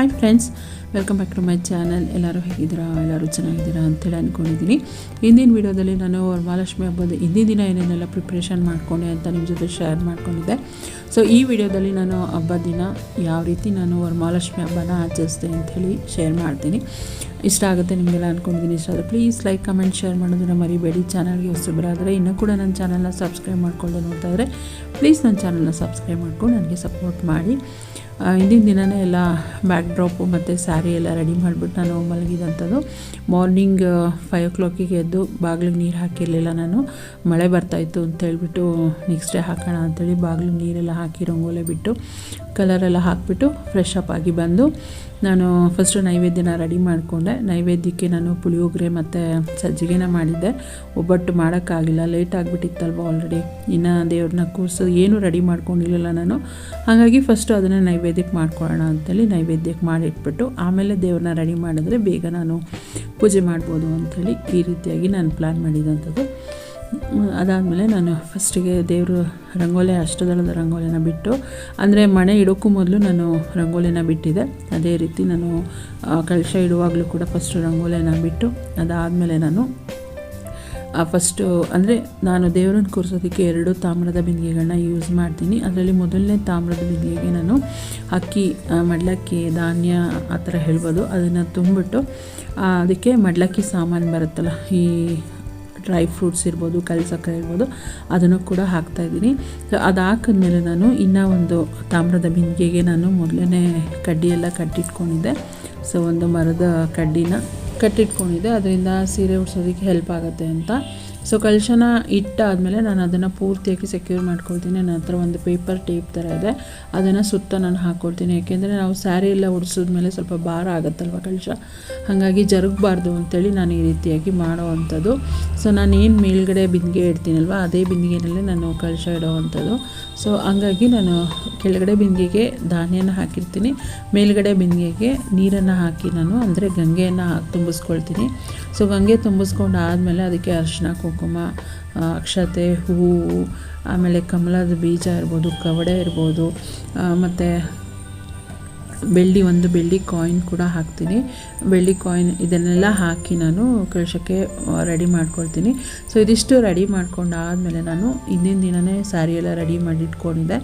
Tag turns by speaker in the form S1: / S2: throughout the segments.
S1: Hi friends welcome back to my channel ಎಲ್ಲರೂ ಹೇಗಿದ್ದೀರಾ? ಎಲ್ಲರೂ ಚೆನ್ನಾಗಿದ್ದೀರಾ ಅಂತೇಳಿ ಅಂದ್ಕೊಂಡಿದ್ದೀನಿ ಹಿಂದಿನ ವೀಡಿಯೋದಲ್ಲಿ ನಾನು ವರಮಹಾಲಕ್ಷ್ಮಿ ಹಬ್ಬದ ಹಿಂದಿನ ದಿನ ಏನೇನೆಲ್ಲ ಪ್ರಿಪ್ರೇಷನ್ ಮಾಡ್ಕೊಂಡೆ ಅಂತ ನಿಮ್ಮ ಜೊತೆ ಶೇರ್ ಮಾಡ್ಕೊಂಡಿದ್ದೆ. ಸೊ ಈ ವಿಡಿಯೋದಲ್ಲಿ ನಾನು ಹಬ್ಬದ ದಿನ ಯಾವ ರೀತಿ ನಾನು ವರಮಹಾಲಕ್ಷ್ಮಿ ಹಬ್ಬನ ಆಚರಿಸಿದೆ ಅಂಥೇಳಿ ಶೇರ್ ಮಾಡ್ತೀನಿ. ಇಷ್ಟ ಆಗುತ್ತೆ ನಿಮಗೆಲ್ಲ ಅಂದ್ಕೊಂಡಿದ್ದೀನಿ ಇಷ್ಟ ಆದರೆ ಪ್ಲೀಸ್ ಲೈಕ್ ಕಮೆಂಟ್ ಶೇರ್ ಮಾಡೋದನ್ನ ಮರಿಬೇಡಿ. ಚಾನಲ್ಗೆ ಹೊಸಬರಾದರೆ ಇನ್ನೂ ಕೂಡ ನನ್ನ ಚಾನಲ್ನ ಸಬ್ಸ್ಕ್ರೈಬ್ ಮಾಡ್ಕೊಳ್ಳೋದು ನೋಡ್ತಾ ಇದ್ದರೆ ಪ್ಲೀಸ್ ನನ್ನ ಚಾನಲ್ನ ಸಬ್ಸ್ಕ್ರೈಬ್ ಮಾಡ್ಕೊಂಡು ನನಗೆ ಸಪೋರ್ಟ್ ಮಾಡಿ. ಹಿಂದಿನ ದಿನವೇ ಎಲ್ಲ ಬ್ಯಾಕ್ ಡ್ರಾಪು ಮತ್ತು ಸ್ಯಾರಿ ಎಲ್ಲ ರೆಡಿ ಮಾಡಿಬಿಟ್ಟು ನಾನು ಮಲಗಿದಂಥದ್ದು. ಮಾರ್ನಿಂಗ್ ಫೈವ್ ಓ ಕ್ಲಾಕಿಗೆ ಎದ್ದು ಬಾಗಿಲಿಗೆ ನೀರು ಹಾಕಿರಲಿಲ್ಲ ನಾನು. ಮಳೆ ಬರ್ತಾಯಿತ್ತು ಅಂತ ಹೇಳ್ಬಿಟ್ಟು ನೆಕ್ಸ್ಟ್ ಡೇ ಹಾಕೋಣ ಅಂತೇಳಿ ಬಾಗಿಲಿಗೆ ನೀರೆಲ್ಲ ಹಾಕಿ ರಂಗೋಲೆ ಬಿಟ್ಟು ಕಲರೆಲ್ಲ ಹಾಕಿಬಿಟ್ಟು ಫ್ರೆಶ್ ಅಪ್ ಆಗಿ ಬಂದು ನಾನು ಫಸ್ಟು ನೈವೇದ್ಯನ ರೆಡಿ ಮಾಡಿಕೊಂಡೆ. ನೈವೇದ್ಯಕ್ಕೆ ನಾನು ಪುಳಿಯೋಗರೆ ಮತ್ತು ಸಜ್ಜಿಗೆನ ಮಾಡಿದ್ದೆ. ಒಬ್ಬಟ್ಟು ಮಾಡೋಕ್ಕಾಗಿಲ್ಲ ಲೇಟ್ ಆಗಿಬಿಟ್ಟಿತ್ತಲ್ವ ಆಲ್ರೆಡಿ ಇನ್ನು ದೇವ್ರನ್ನ ಕೂರಿಸು ಏನೂ ರೆಡಿ ಮಾಡ್ಕೊಂಡಿರಲಿಲ್ಲ ನಾನು. ಹಾಗಾಗಿ ಫಸ್ಟು ಅದನ್ನು ನೈವೇದ್ಯಕ್ಕೆ ಮಾಡ್ಕೊಳ್ಳೋಣ ಅಂತೇಳಿ ನೈವೇದ್ಯಕ್ಕೆ ಮಾಡಿಟ್ಬಿಟ್ಟು, ಆಮೇಲೆ ದೇವ್ರನ್ನ ರೆಡಿ ಮಾಡಿದ್ರೆ ಬೇಗ ನಾನು ಪೂಜೆ ಮಾಡ್ಬೋದು ಅಂಥೇಳಿ ಈ ರೀತಿಯಾಗಿ ನಾನು ಪ್ಲ್ಯಾನ್ ಮಾಡಿದಂಥದ್ದು. ಅದಾದಮೇಲೆ ನಾನು ಫಸ್ಟಿಗೆ ದೇವರು ರಂಗೋಲಿ, ಅಷ್ಟದಳದ ರಂಗೋಲಿನ ಬಿಟ್ಟು, ಅಂದರೆ ಮಣೆ ಇಡೋಕ್ಕೂ ಮೊದಲು ನಾನು ರಂಗೋಲಿನ ಬಿಟ್ಟಿದ್ದೆ. ಅದೇ ರೀತಿ ನಾನು ಕಳಶ ಇಡುವಾಗಲೂ ಕೂಡ ಫಸ್ಟ್ ರಂಗೋಲಿನ ಬಿಟ್ಟು, ಅದಾದಮೇಲೆ ನಾನು ಫಸ್ಟು ಅಂದರೆ ನಾನು ದೇವರನ್ನ ಕೂರಿಸೋದಕ್ಕೆ ಎರಡು ತಾಮ್ರದ ಬಿಂದಿಗೆಗಳನ್ನ ಯೂಸ್ ಮಾಡ್ತೀನಿ. ಅದರಲ್ಲಿ ಮೊದಲನೇ ತಾಮ್ರದ ಬಿಂದಿಗೆಗೆ ನಾನು ಅಕ್ಕಿ ಮಡ್ಲಕ್ಕಿ, ಧಾನ್ಯ ಆ ಥರ ಹೇಳ್ಬೋದು. ಅದನ್ನು ತುಂಬಿಟ್ಟು ಅದಕ್ಕೆ ಮಡ್ಲಕ್ಕಿ ಸಾಮಾನು ಬರುತ್ತಲ್ಲ, ಈ ಡ್ರೈ ಫ್ರೂಟ್ಸ್ ಇರ್ಬೋದು ಕಲ್ ಸಕ್ಕರೆ ಇರ್ಬೋದು, ಅದನ್ನು ಕೂಡ ಹಾಕ್ತಾಯಿದ್ದೀನಿ ಸೊ ಅದು ಹಾಕಿದ್ಮೇಲೆ ನಾನು ಇನ್ನೂ ಒಂದು ತಾಮ್ರದ ಬಿಂದಿಗೆಗೆ ನಾನು ಮೊದಲನೇ ಕಡ್ಡಿಯೆಲ್ಲ ಕಟ್ಟಿಟ್ಕೊಂಡಿದ್ದೆ. ಸೊ ಒಂದು ಮರದ ಕಡ್ಡಿನ ಕಟ್ಟಿಟ್ಕೊಂಡಿದ್ದೆ. ಅದರಿಂದ ಸೀರೆ ಉಡ್ಸೋದಕ್ಕೆ ಹೆಲ್ಪ್ ಆಗುತ್ತೆ ಅಂತ. ಸೊ ಕಲಶನ ಇಟ್ಟಾದಮೇಲೆ ನಾನು ಅದನ್ನು ಪೂರ್ತಿಯಾಗಿ ಸೆಕ್ಯೂರ್ ಮಾಡ್ಕೊಳ್ತೀನಿ. ನನ್ನ ಹತ್ರ ಒಂದು ಪೇಪರ್ ಟೇಪ್ ಥರ ಇದೆ. ಅದನ್ನು ಸುತ್ತ ನಾನು ಹಾಕ್ಕೊಳ್ತೀನಿ ಯಾಕೆಂದರೆ ನಾವು ಸ್ಯಾರಿ ಎಲ್ಲ ಉಡಿಸಿದ್ಮೇಲೆ ಸ್ವಲ್ಪ ಭಾರ ಆಗುತ್ತಲ್ವ ಕಲಶ? ಹಾಗಾಗಿ ಜರುಗಬಾರ್ದು ಅಂತೇಳಿ ನಾನು ಈ ರೀತಿಯಾಗಿ ಮಾಡೋ ಅಂಥದ್ದು. ಸೊ ನಾನು ಏನು ಮೇಲ್ಗಡೆ ಬಿಂದಿಗೆ ಇಡ್ತೀನಲ್ವ, ಅದೇ ಬಿಂದಿಗೆನಲ್ಲೇ ನಾನು ಕಲಶ ಇಡೋ ಅಂಥದ್ದು. ಸೊ ಹಂಗಾಗಿ ನಾನು ಕೆಳಗಡೆ ಬಿಂದಿಗೆಗೆ ಧಾನ್ಯನ ಹಾಕಿರ್ತೀನಿ. ಮೇಲ್ಗಡೆ ಬಿಂದಿಗೆಗೆ ನೀರನ್ನು ಹಾಕಿ ನಾನು ಅಂದರೆ ಗಂಗೆಯನ್ನು ತುಂಬಿಸ್ಕೊಳ್ತೀನಿ. ಸೊ ಗಂಗೆ ತುಂಬಿಸ್ಕೊಂಡು ಆದಮೇಲೆ ಅದಕ್ಕೆ ಅರಿಶಿನ ಕುಂಕುಮ ಅಕ್ಷತೆ ಹೂವು ಆಮೇಲೆ ಕಮಲದ ಬೀಜ ಇರ್ಬೋದು ಕವಡೆ ಇರ್ಬೋದು ಮತ್ತು ಬೆಳ್ಳಿ ಒಂದು ಬೆಳ್ಳಿ ಕಾಯಿನ್ ಕೂಡ ಹಾಕ್ತೀನಿ. ಬೆಳ್ಳಿ ಕಾಯಿನ್ ಇದನ್ನೆಲ್ಲ ಹಾಕಿ ನಾನು ಕಳಶಕ್ಕೆ ರೆಡಿ ಮಾಡ್ಕೊಳ್ತೀನಿ. ಸೊ ಇದಿಷ್ಟು ರೆಡಿ ಮಾಡ್ಕೊಂಡಾದಮೇಲೆ ನಾನು ಹಿಂದಿನ ದಿನವೇ ಸ್ಯಾರಿ ಎಲ್ಲ ರೆಡಿ ಮಾಡಿಟ್ಕೊಂಡಿದ್ದೆ.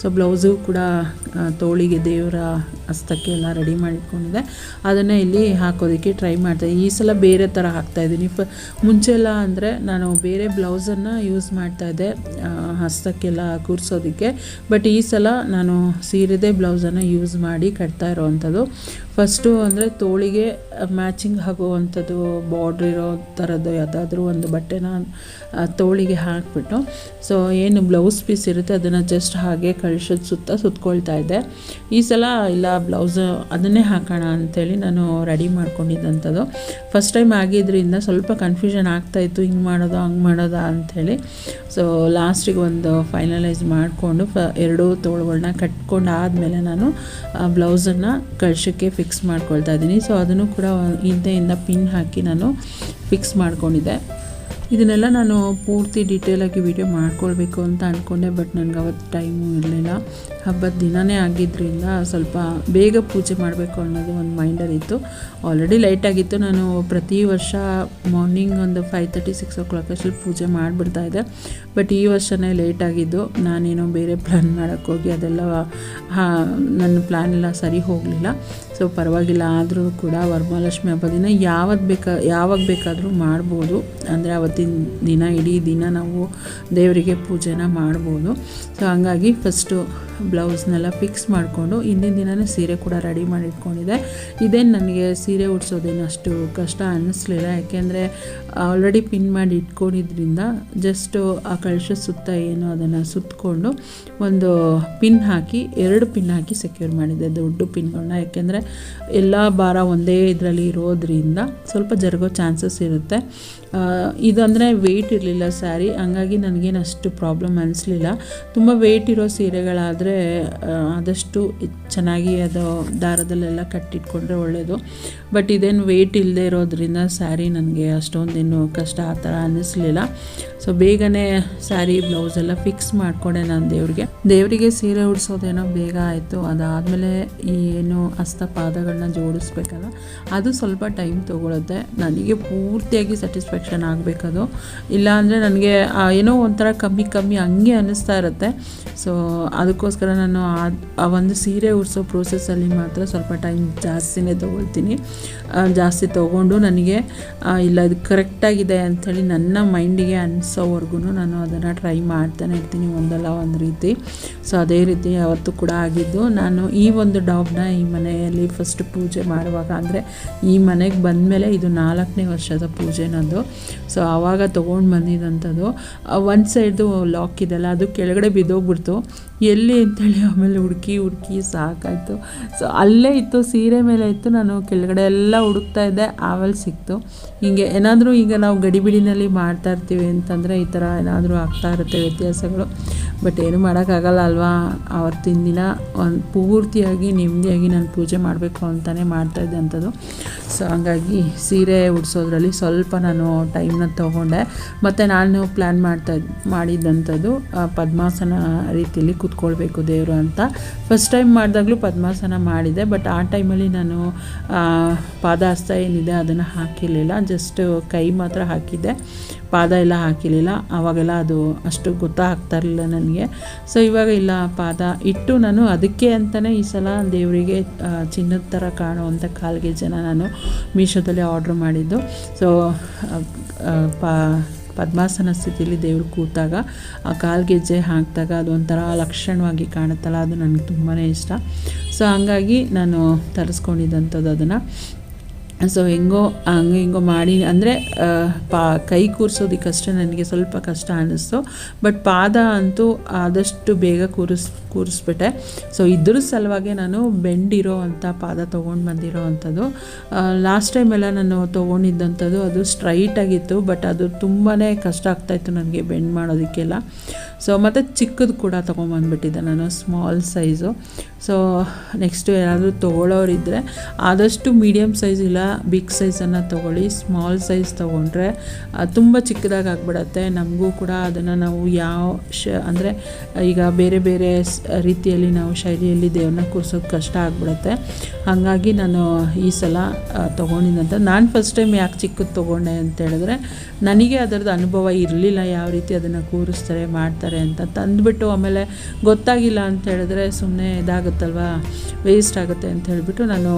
S1: ಸೊ ಬ್ಲೌಸು ಕೂಡ ತೋಳಿಗೆ ದೇವರ ಹಸ್ತಕ್ಕೆ ಎಲ್ಲ ರೆಡಿ ಮಾಡಿಟ್ಕೊಂಡಿದ್ದೆ. ಅದನ್ನು ಇಲ್ಲಿ ಹಾಕೋದಕ್ಕೆ ಟ್ರೈ ಮಾಡ್ತಾ ಈ ಸಲ ಬೇರೆ ಥರ ಹಾಕ್ತಾಯಿದ್ದೀನಿ ಫ ಮುಂಚೆಲ್ಲ ಅಂದರೆ ನಾನು ಬೇರೆ ಬ್ಲೌಸನ್ನು ಯೂಸ್ ಮಾಡ್ತಾಯಿದ್ದೆ ಹಸ್ತಕ್ಕೆಲ್ಲ ಕೂರಿಸೋದಕ್ಕೆ. ಬಟ್ ಈ ಸಲ ನಾನು ಸೀರೆದೇ ಬ್ಲೌಸನ್ನು ಯೂಸ್ ಮಾಡಿ ಕಟ್ತಾ ಇರೋವಂಥದ್ದು. ಫಸ್ಟು ಅಂದರೆ ತೋಳಿಗೆ ಮ್ಯಾಚಿಂಗ್ ಆಗುವಂಥದ್ದು ಬಾರ್ಡ್ರ್ ಇರೋ ಥರದ್ದು ಯಾವುದಾದ್ರೂ ಒಂದು ಬಟ್ಟೆನ ತೋಳಿಗೆ ಹಾಕಿಬಿಟ್ಟು ಸೊ ಏನು ಬ್ಲೌಸ್ ಪೀಸ್ ಇರುತ್ತೆ ಅದನ್ನು ಜಸ್ಟ್ ಹಾಗೆ ಕಳ್ಸೋದು ಸುತ್ತ ಸುತ್ಕೊಳ್ತಾ ಇದ್ದೆ. ಈ ಸಲ ಇಲ್ಲ ಬ್ಲೌಸ್ ಅದನ್ನೇ ಹಾಕೋಣ ಅಂಥೇಳಿ ನಾನು ರೆಡಿ ಮಾಡ್ಕೊಂಡಿದ್ದಂಥದ್ದು. ಫಸ್ಟ್ ಟೈಮ್ ಆಗಿದ್ದರಿಂದ ಸ್ವಲ್ಪ ಕನ್ಫ್ಯೂಷನ್ ಆಗ್ತಾಯಿತ್ತು ಹಿಂಗೆ ಮಾಡೋದು, ಹಂಗೆ ಮಾಡೋದಾ ಅಂಥೇಳಿ ಸೊ ಲಾಸ್ಟಿಗೆ ಒಂದು ಫೈನಲೈಸ್ ಮಾಡಿಕೊಂಡು ಫ ಎರಡೂ ತೋಳುಗಳನ್ನ ಕಟ್ಕೊಂಡು ಆದಮೇಲೆ ನಾನು ಬ್ಲೌಸನ್ನು ಕಳ್ಸೋಕ್ಕೆ ಫಿಕ್ಸ್ ಮಾಡ್ಕೊಳ್ತಾ ಇದ್ದೀನಿ ಸೊ ಅದನ್ನು ಕೂಡ ಹಿಂದೆಯಿಂದ ಪಿನ್ ಹಾಕಿ ನಾನು ಫಿಕ್ಸ್ ಮಾಡ್ಕೊಂಡಿದ್ದೆ. ಇದನ್ನೆಲ್ಲ ನಾನು ಪೂರ್ತಿ ಡೀಟೇಲಾಗಿ ವಿಡಿಯೋ ಮಾಡ್ಕೊಳ್ಬೇಕು ಅಂತ ಅಂದ್ಕೊಂಡೆ ಬಟ್ ನನಗೆ ಅವತ್ತು ಟೈಮು ಇರಲಿಲ್ಲ. ಹಬ್ಬದ ದಿನವೇ ಆಗಿದ್ದರಿಂದ ಸ್ವಲ್ಪ ಬೇಗ ಪೂಜೆ ಮಾಡಬೇಕು ಅನ್ನೋದು ಒಂದು ಮೈಂಡಲ್ಲಿತ್ತು ಆಲ್ರೆಡಿ ಲೈಟ್ ಆಗಿತ್ತು. ನಾನು ಪ್ರತಿ ವರ್ಷ ಮಾರ್ನಿಂಗ್ ಒಂದು five thirty six o'clock ಅಷ್ಟಲ್ಲಿ ಪೂಜೆ ಮಾಡಿಬಿಡ್ತಾ ಇದ್ದೆ. ಬಟ್ ಈ ವರ್ಷನೇ ಲೇಟ್ ಆಗಿದ್ದು, ನಾನೇನೋ ಬೇರೆ ಪ್ಲ್ಯಾನ್ ಮಾಡೋಕ್ಕೋಗಿ ಅದೆಲ್ಲ ನನ್ನ ಪ್ಲ್ಯಾನ್ ಎಲ್ಲ ಸರಿ ಹೋಗಲಿಲ್ಲ. ಸೊ ಪರವಾಗಿಲ್ಲ. ಆದರೂ ಕೂಡ ವರಮಹಾಲಕ್ಷ್ಮಿ ಹಬ್ಬ ದಿನ ಯಾವತ್ತು ಬೇಕಾ, ಯಾವಾಗ ಬೇಕಾದರೂ ಮಾಡ್ಬೋದು. ಅಂದರೆ ಅವತ್ತಿನ ದಿನ ಇಡೀ ದಿನ ನಾವು ದೇವರಿಗೆ ಪೂಜೆನ ಮಾಡ್ಬೋದು. ಸೊ ಹಂಗಾಗಿ ಫಸ್ಟು ಬ್ಲೌಸ್ನೆಲ್ಲ ಫಿಕ್ಸ್ ಮಾಡಿಕೊಂಡು ಹಿಂದಿನ ದಿನವೇ ಸೀರೆ ಕೂಡ ರೆಡಿ ಮಾಡಿ ಇಟ್ಕೊಂಡಿದ್ದೆ. ಇದೇನು ನನಗೆ ಸೀರೆ ಉಡ್ಸೋದೇನು ಅಷ್ಟು ಕಷ್ಟ ಅನ್ನಿಸ್ಲಿಲ್ಲ ಯಾಕೆಂದರೆ ಆಲ್ರೆಡಿ ಪಿನ್ ಮಾಡಿ ಇಟ್ಕೊಂಡಿದ್ರಿಂದ ಜಸ್ಟು ಆ ಕಳಶ ಸುತ್ತ ಏನು ಅದನ್ನು ಸುತ್ತಕೊಂಡು ಒಂದು ಪಿನ್ ಹಾಕಿ, ಎರಡು ಪಿನ್ ಹಾಕಿ ಸೆಕ್ಯೂರ್ ಮಾಡಿದ್ದೆ ದೊಡ್ಡ ಪಿನ್ಗಳನ್ನ ಯಾಕೆಂದರೆ ಎಲ್ಲ ಭಾರ ಒಂದೇ ಇದರಲ್ಲಿ ಇರೋದ್ರಿಂದ ಸ್ವಲ್ಪ ಜರುಗೋ ಚಾನ್ಸಸ್ ಇರುತ್ತೆ. ಇದಂದರೆ ವೆಯ್ಟ್ ಇರಲಿಲ್ಲ ಸ್ಯಾರಿ ಹಂಗಾಗಿ ನನಗೇನು ಅಷ್ಟು ಪ್ರಾಬ್ಲಮ್ ಅನಿಸ್ಲಿಲ್ಲ. ತುಂಬ ವೆಯ್ಟ್ ಇರೋ ಸೀರೆಗಳಾದರೆ ಆದಷ್ಟು ಇದ್- ಚೆನ್ನಾಗಿ ಅದು ದಾರದಲ್ಲೆಲ್ಲ ಕಟ್ಟಿಟ್ಕೊಂಡ್ರೆ ಒಳ್ಳೆಯದು ಬಟ್ ಇದೇನು ವೆಯ್ಟ್ ಇಲ್ಲದೆ ಇರೋದ್ರಿಂದ ಸ್ಯಾರಿ ನನಗೆ ಅಷ್ಟೊಂದು ಏನು ಕಷ್ಟ ಆ ಥರ ಅನ್ನಿಸ್ಲಿಲ್ಲ ಸೊ ಬೇಗನೆ ಸ್ಯಾರಿ ಬ್ಲೌಸ್ ಎಲ್ಲ ಫಿಕ್ಸ್ ಮಾಡಿಕೊಂಡೆ ನಾನು ದೇವರಿಗೆ. ದೇವರಿಗೆ ಸೀರೆ ಉಡಿಸೋದೇನೋ ಬೇಗ ಆಯಿತು. ಅದಾದಮೇಲೆ ಏನು ಹಸ್ತಪಾದಗಳನ್ನ ಜೋಡಿಸ್ಬೇಕಲ್ಲ, ಅದು ಸ್ವಲ್ಪ ಟೈಮ್ ತೊಗೊಳುತ್ತೆ. ನನಗೆ ಪೂರ್ತಿಯಾಗಿ ಸ್ಯಾಟಿಸ್ಫ್ಯಾಕ್ಷನ್ ಆಗಬೇಕದು. ಇಲ್ಲಾಂದರೆ ನನಗೆ ಏನೋ ಒಂಥರ ಕಮ್ಮಿ ಕಮ್ಮಿ ಹಂಗೆ ಅನ್ನಿಸ್ತಾ ಇರುತ್ತೆ. ಸೊ ಅದಕ್ಕೋಸ್ಕರ ನಾನು ಆ ಒಂದು ಸೀರೆ ಉಡ್ಸೋ ಪ್ರೋಸೆಸ್ಸಲ್ಲಿ ಮಾತ್ರ ಸ್ವಲ್ಪ ಟೈಮ್ ಜಾಸ್ತಿನೇ ತೊಗೊಳ್ತೀನಿ. ಜಾಸ್ತಿ ತೊಗೊಂಡು ನನಗೆ ಇಲ್ಲ ಇದು ಕರೆಕ್ಟಾಗಿದೆ ಅಂಥೇಳಿ ನನ್ನ ಮೈಂಡಿಗೆ ಅನಿಸೋವರೆಗೂ ನಾನು ಅದನ್ನು ಟ್ರೈ ಮಾಡ್ತಾನೆ ಇರ್ತೀನಿ ಒಂದಲ್ಲ ಒಂದು ರೀತಿ. ಸೊ ಅದೇ ರೀತಿ ಯಾವತ್ತೂ ಕೂಡ ಆಗಿದ್ದು ನಾನು ಈ ಒಂದು ಡಾಬ್ನ ಈ ಮನೆಯಲ್ಲಿ ಫಸ್ಟ್ ಪೂಜೆ ಮಾಡುವಾಗ ಅಂದರೆ ಈ ಮನೆಗೆ ಬಂದಮೇಲೆ ಇದು ನಾಲ್ಕನೇ ವರ್ಷದ ಪೂಜೆ ನಂದು ಸೊ ಆವಾಗ ತೊಗೊಂಡು ಬಂದಿದ್ದಂಥದ್ದು ಒಂದು ಸೈಡ್ದು ಲಾಕ್ ಇದೆಲ್ಲ ಅದು ಕೆಳಗಡೆ ಬಿದ್ದೋಗ್ಬಿಡ್ತು. ಎಲ್ಲಿ ಅಂತೇಳಿ ಆಮೇಲೆ ಹುಡುಕಿ ಹುಡುಕಿ ಸಾಕಾಯಿತು. ಸೊ ಅಲ್ಲೇ ಇತ್ತು, ಸೀರೆ ಮೇಲೆ ಇತ್ತು, ನಾನು ಕೆಳಗಡೆ ಎಲ್ಲ ಹುಡುಕ್ತಾ ಇದ್ದೆ, ಆಮೇಲೆ ಸಿಕ್ತು. ಹೀಗೆ ಏನಾದರೂ ಈಗ ನಾವು ಗಡಿಬಿಡಿನಲ್ಲಿ ಮಾಡ್ತಾ ಇರ್ತೀವಿ ಅಂತಂದರೆ ಈ ಥರ ಏನಾದರೂ ಆಗ್ತಾ ಇರುತ್ತೆ ವ್ಯತ್ಯಾಸಗಳು. ಬಟ್ ಏನು ಮಾಡೋಕ್ಕಾಗಲ್ಲ ಅಲ್ವಾ? ಅವತ್ತಿನ ದಿನ ಒಂದು ಪೂರ್ತಿಯಾಗಿ ನೆಮ್ಮದಿಯಾಗಿ ನಾನು ಪೂಜೆ ಮಾಡಬೇಕು ಅಂತಲೇ ಮಾಡ್ತಾಯಿದ್ದೆ ಅಂಥದ್ದು. ಸೊ ಹಂಗಾಗಿ ಸೀರೆ ಉಡಿಸೋದ್ರಲ್ಲಿ ಸ್ವಲ್ಪ ನಾನು ಟೈಮ್ನ ತೊಗೊಂಡೆ. ಮತ್ತು ನಾನು ಪ್ಲ್ಯಾನ್ ಮಾಡ್ತಾ ಮಾಡಿದ್ದಂಥದ್ದು ಪದ್ಮಾಸನ ರೀತಿಯಲ್ಲಿ ಕೂತ್ಕೊಳ್ಬೇಕು ದೇವರು ಅಂತ. ಫಸ್ಟ್ ಟೈಮ್ ಮಾಡಿದಾಗಲೂ ಪದ್ಮಾಸನ ಮಾಡಿದೆ ಬಟ್ ಆ ಟೈಮಲ್ಲಿ ನಾನು ಆ, ಪಾದಹಸ್ತ ಏನಿದೆ ಅದನ್ನು ಹಾಕಿರಲಿಲ್ಲ. ಜಸ್ಟ್ ಕೈ ಮಾತ್ರ ಹಾಕಿದ್ದೆ. ಪಾದ ಎಲ್ಲ ಹಾಕಿರಲಿಲ್ಲ. ಆವಾಗೆಲ್ಲ ಅದು ಅಷ್ಟು ಗೊತ್ತಾಗ್ತಾ ಇರಲಿಲ್ಲ ನನಗೆ. ಸೊ ಇವಾಗ ಇಲ್ಲ ಪಾದ ಇಟ್ಟು ನಾನು ಅದಕ್ಕೆ ಅಂತಲೇ ಈ ಸಲ ದೇವರಿಗೆ ಚಿನ್ನದ ಥರ ಕಾಣುವಂಥ ಜನ ನಾನು ಮೀಶೋದಲ್ಲಿ ಆರ್ಡ್ರ್ ಮಾಡಿದ್ದು. ಸೊ ಪಾ ಪದ್ಮಾಸನ ಸ್ಥಿತಿಯಲ್ಲಿ ದೇವ್ರು ಕೂತಾಗ ಆ ಕಾಲ್ಗೆಜ್ಜೆ ಹಾಕಿದಾಗ ಅದೊಂಥರ ಲಕ್ಷಣವಾಗಿ ಕಾಣುತ್ತಲ್ಲ, ಅದು ನನಗೆ ತುಂಬಾ ಇಷ್ಟ. ಸೊ ಹಂಗಾಗಿ ನಾನು ತರಿಸ್ಕೊಂಡಿದ್ದಂಥದ್ದು ಅದನ್ನು. ಸೊ ಹೆಂಗೋ, ಹಂಗೆ ಹಿಂಗೋ ಮಾಡಿ, ಅಂದರೆ ಪಾ, ಕೈ ಕೂರಿಸೋದಕ್ಕಷ್ಟೇ ನನಗೆ ಸ್ವಲ್ಪ ಕಷ್ಟ ಅನ್ನಿಸ್ತು ಬಟ್ ಪಾದ ಅಂತೂ ಆದಷ್ಟು ಬೇಗ ಕೂರಿಸ್, ಕೂರಿಸ್ಬಿಟ್ಟೆ. ಸೊ ಇದ್ರ ಸಲುವಾಗಿ ನಾನು ಬೆಂಡಿರೋ ಅಂಥ ಪಾದ ತೊಗೊಂಡು ಬಂದಿರೋ ಅಂಥದ್ದು. ಲಾಸ್ಟ್ ಟೈಮೆಲ್ಲ ನಾನು ತೊಗೊಂಡಿದ್ದಂಥದ್ದು ಅದು ಸ್ಟ್ರೈಟಾಗಿತ್ತು ಬಟ್ ಅದು ತುಂಬಾ ಕಷ್ಟ ಆಗ್ತಾಯಿತ್ತು ನನಗೆ ಬೆಂಡ್ ಮಾಡೋದಕ್ಕೆಲ್ಲ. ಸೊ ಮತ್ತು ಚಿಕ್ಕದು ಕೂಡ ತೊಗೊಂಬಂದ್ಬಿಟ್ಟಿದ್ದೆ ನಾನು ಸ್ಮಾಲ್ ಸೈಜು ಸೊ ನೆಕ್ಸ್ಟು ಏನಾದರೂ ತೊಗೊಳ್ಳೋರಿದ್ದರೆ ಆದಷ್ಟು ಮೀಡಿಯಮ್ ಸೈಜ್ ಇಲ್ಲ ಬಿಗ್ ಸೈಜನ್ನು ತೊಗೊಳ್ಳಿ. ಸ್ಮಾಲ್ ಸೈಜ್ ತೊಗೊಂಡ್ರೆ ತುಂಬ ಚಿಕ್ಕದಾಗಿ ಆಗ್ಬಿಡತ್ತೆ. ನಮಗೂ ಕೂಡ ಅದನ್ನು ನಾವು ಯಾವ ಶ, ಅಂದರೆ ಈಗ ಬೇರೆ ಬೇರೆ ರೀತಿಯಲ್ಲಿ ನಾವು ಶೈಲಿಯಲ್ಲಿ ದೇವ್ರನ್ನ ಕೂರ್ಸೋಕ್ಕೆ ಕಷ್ಟ ಆಗ್ಬಿಡುತ್ತೆ. ಹಾಗಾಗಿ ನಾನು ಈ ಸಲ ತೊಗೊಂಡಿದ್ದಂಥ ನಾನು ಫಸ್ಟ್ ಟೈಮ್ ಯಾಕೆ ಚಿಕ್ಕದು ತೊಗೊಂಡೆ ಅಂತ ಹೇಳಿದ್ರೆ, ನನಗೆ ಅದರದ್ದು ಅನುಭವ ಇರಲಿಲ್ಲ ಯಾವ ರೀತಿ ಅದನ್ನು ಕೂರಿಸ್ತಾರೆ, ಮಾಡ್ತಾರೆ ಅಂತ ತಂದುಬಿಟ್ಟು ಆಮೇಲೆ ಗೊತ್ತಾಗಿಲ್ಲ ಅಂತ ಹೇಳಿದ್ರೆ ಸುಮ್ಮನೆ ಇದಾಗುತ್ತಲ್ವ ವೇಸ್ಟ್ ಆಗುತ್ತೆ ಅಂತ ಹೇಳಿಬಿಟ್ಟು ನಾನು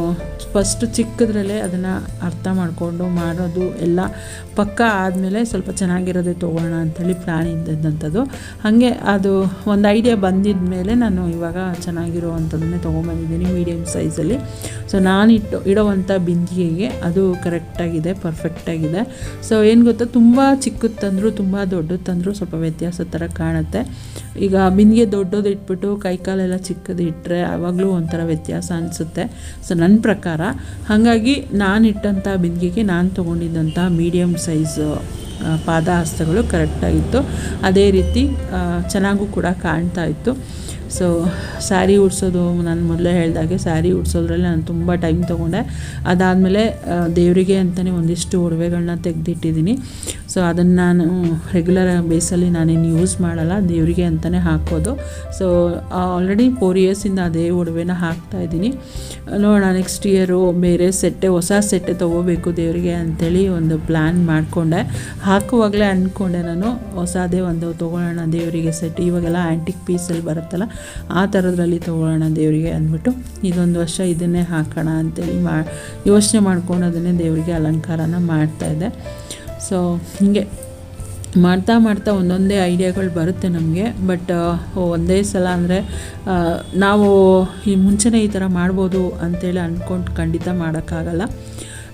S1: ಫಸ್ಟ್ ಚಿಕ್ಕದ್ರಲ್ಲೇ ಅದನ್ನು ಅರ್ಥ ಮಾಡಿಕೊಂಡು ಮಾಡೋದು ಎಲ್ಲ ಪಕ್ಕ ಆದಮೇಲೆ ಸ್ವಲ್ಪ ಚೆನ್ನಾಗಿರೋದೇ ತೊಗೊಳ್ಳೋಣ ಅಂಥೇಳಿ ಪ್ಲ್ಯಾನ್ ಇದ್ದಂಥದ್ದು. ಹಾಗೆ ಅದು ಒಂದು ಐಡಿಯಾ ಬಂದಿದ್ದ ಮೇಲೆ ನಾನು ಇವಾಗ ಚೆನ್ನಾಗಿರುವಂಥದ್ದನ್ನೇ ತೊಗೊಂಬಂದಿದ್ದೀನಿ ಮೀಡಿಯಮ್ ಸೈಜಲ್ಲಿ ಸೊ ನಾನು ಇಟ್ಟು ಇಡೋವಂಥ ಬಿಂದಿಗೆಗೆ ಅದು ಕರೆಕ್ಟಾಗಿದೆ ಪರ್ಫೆಕ್ಟಾಗಿದೆ ಸೊ ಏನು ಗೊತ್ತಾ, ತುಂಬ ಚಿಕ್ಕದು ತಂದರೂ, ತುಂಬ ದೊಡ್ಡದು ತಂದರೂ ಸ್ವಲ್ಪ ವ್ಯತ್ಯಾಸ ಥರ ಕಾಣುತ್ತೆ. ಈಗ ಬಿಂದಿಗೆ ದೊಡ್ಡದು ಇಟ್ಬಿಟ್ಟು ಕೈಕಾಲೆಲ್ಲ ಚಿಕ್ಕದು ಇಟ್ಟರೆ ಆವಾಗಲೂ ಒಂಥರ ವ್ಯತ್ಯಾಸ ಅನಿಸುತ್ತೆ. ಸೊ ನನ್ನ ಪ್ರಕಾರ ಹಾಗಾಗಿ ನಾನು ಇಟ್ಟಂಥ ಬಿಂದಿಗೆಗೆ ನಾನು ತೊಗೊಂಡಿದ್ದಂಥ ಮೀಡಿಯಮ್ ಸೈಜು ಪಾದ ಹಸ್ತಗಳು ಕರೆಕ್ಟಾಗಿತ್ತು ಅದೇ ರೀತಿ ಚೆನ್ನಾಗೂ ಕೂಡ ಕಾಣ್ತಾ ಇತ್ತು. ಸೊ ಸ್ಯಾರಿ ಉಡ್ಸೋದು ನಾನು ಮೊದಲೇ ಹೇಳಿದಾಗೆ ಸ್ಯಾರಿ ಉಡ್ಸೋದ್ರಲ್ಲಿ ನಾನು ತುಂಬ ಟೈಮ್ ತೊಗೊಂಡೆ. ಅದಾದಮೇಲೆ ದೇವರಿಗೆ ಅಂತಲೇ ಒಂದಿಷ್ಟು ಒಡವೆಗಳನ್ನ ತೆಗೆದಿಟ್ಟಿದ್ದೀನಿ. ಸೊ ಅದನ್ನು ನಾನು ರೆಗ್ಯುಲರ್ ಬೇಸಲ್ಲಿ ನಾನೇನು ಯೂಸ್ ಮಾಡಲ್ಲ, ದೇವರಿಗೆ ಅಂತಲೇ ಹಾಕೋದು. ಸೊ ಆಲ್ರೆಡಿ ಫೋರ್ ಇಯರ್ಸಿಂದ ಅದೇ ಒಡವೆನ ಹಾಕ್ತಾ ಇದ್ದೀನಿ. ನೋಡೋಣ ನೆಕ್ಸ್ಟ್ ಇಯರು ಬೇರೆ ಸೆಟ್ಟೆ, ಹೊಸ ಸೆಟ್ಟೆ ತೊಗೋಬೇಕು ದೇವರಿಗೆ ಅಂಥೇಳಿ ಒಂದು ಪ್ಲ್ಯಾನ್ ಮಾಡಿಕೊಂಡೆ. ಹಾಕುವಾಗಲೇ ಅಂದ್ಕೊಂಡೆ ನಾನು, ಹೊಸದೇ ಒಂದು ತೊಗೊಳ್ಳೋಣ ದೇವರಿಗೆ ಸೆಟ್ ಇವಾಗೆಲ್ಲ ಆ್ಯಂಟಿಕ್ ಪೀಸಲ್ಲಿ ಬರುತ್ತಲ್ಲ, ಆ ಥರದ್ರಲ್ಲಿ ತೊಗೊಳ್ಳೋಣ ದೇವರಿಗೆ ಅಂದ್ಬಿಟ್ಟು, ಇದೊಂದು ವರ್ಷ ಇದನ್ನೇ ಹಾಕೋಣ ಅಂತೇಳಿ ಮಾ, ಯೋಚನೆ ಮಾಡ್ಕೊಂಡು ಅದನ್ನೇ ದೇವರಿಗೆ ಅಲಂಕಾರನ ಮಾಡ್ತಾಯಿದ್ದೆ ಸೊ ಹೀಗೆ ಮಾಡ್ತಾ ಮಾಡ್ತಾ ಒಂದೊಂದೇ ಐಡಿಯಾಗಳು ಬರುತ್ತೆ ನಮಗೆ. ಬಟ್ ಒಂದೇ ಸಲ ಅಂದರೆ ನಾವು ಈ ಮುಂಚೆನೇ ಈ ಥರ ಮಾಡ್ಬೋದು ಅಂತೇಳಿ ಅಂದ್ಕೊಂಡು ಖಂಡಿತ ಮಾಡೋಕ್ಕಾಗಲ್ಲ.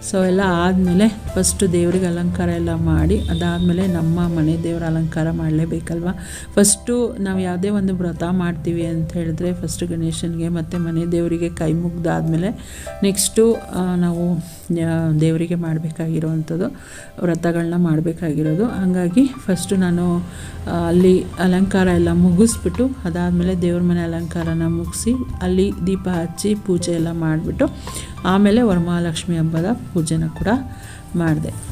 S1: ಸೊ ಎಲ್ಲ ಆದಮೇಲೆ ಫಸ್ಟು ದೇವ್ರಿಗೆ ಅಲಂಕಾರ ಎಲ್ಲ ಮಾಡಿ, ಅದಾದಮೇಲೆ ನಮ್ಮ ಮನೆ ದೇವರ ಅಲಂಕಾರ ಮಾಡಲೇಬೇಕಲ್ವ? ಫಸ್ಟು ನಾವು ಯಾವುದೇ ಒಂದು ವ್ರತ ಮಾಡ್ತೀವಿ ಅಂತ ಹೇಳಿದ್ರೆ ಫಸ್ಟು ಗಣೇಶನಿಗೆ ಮತ್ತು ಮನೆ ದೇವರಿಗೆ ಕೈ ಮುಗ್ದಾದಮೇಲೆ ನೆಕ್ಸ್ಟು ನಾವು ದೇವರಿಗೆ ಮಾಡಬೇಕಾಗಿರೋವಂಥದ್ದು, ವ್ರತಗಳನ್ನ ಮಾಡಬೇಕಾಗಿರೋದು. ಹಾಗಾಗಿ ಫಸ್ಟು ನಾನು ಅಲ್ಲಿ ಅಲಂಕಾರ ಎಲ್ಲ ಮುಗಿಸ್ಬಿಟ್ಟು, ಅದಾದಮೇಲೆ ದೇವ್ರ ಮನೆ ಅಲಂಕಾರನ ಮುಗಿಸಿ, ಅಲ್ಲಿ ದೀಪ ಹಚ್ಚಿ ಪೂಜೆ ಎಲ್ಲ ಮಾಡಿಬಿಟ್ಟು, ಆಮೇಲೆ ವರಮಹಾಲಕ್ಷ್ಮಿ ಹಬ್ಬದ ಪೂಜೆನ ಕೂಡ ಮಾಡಿದೆ.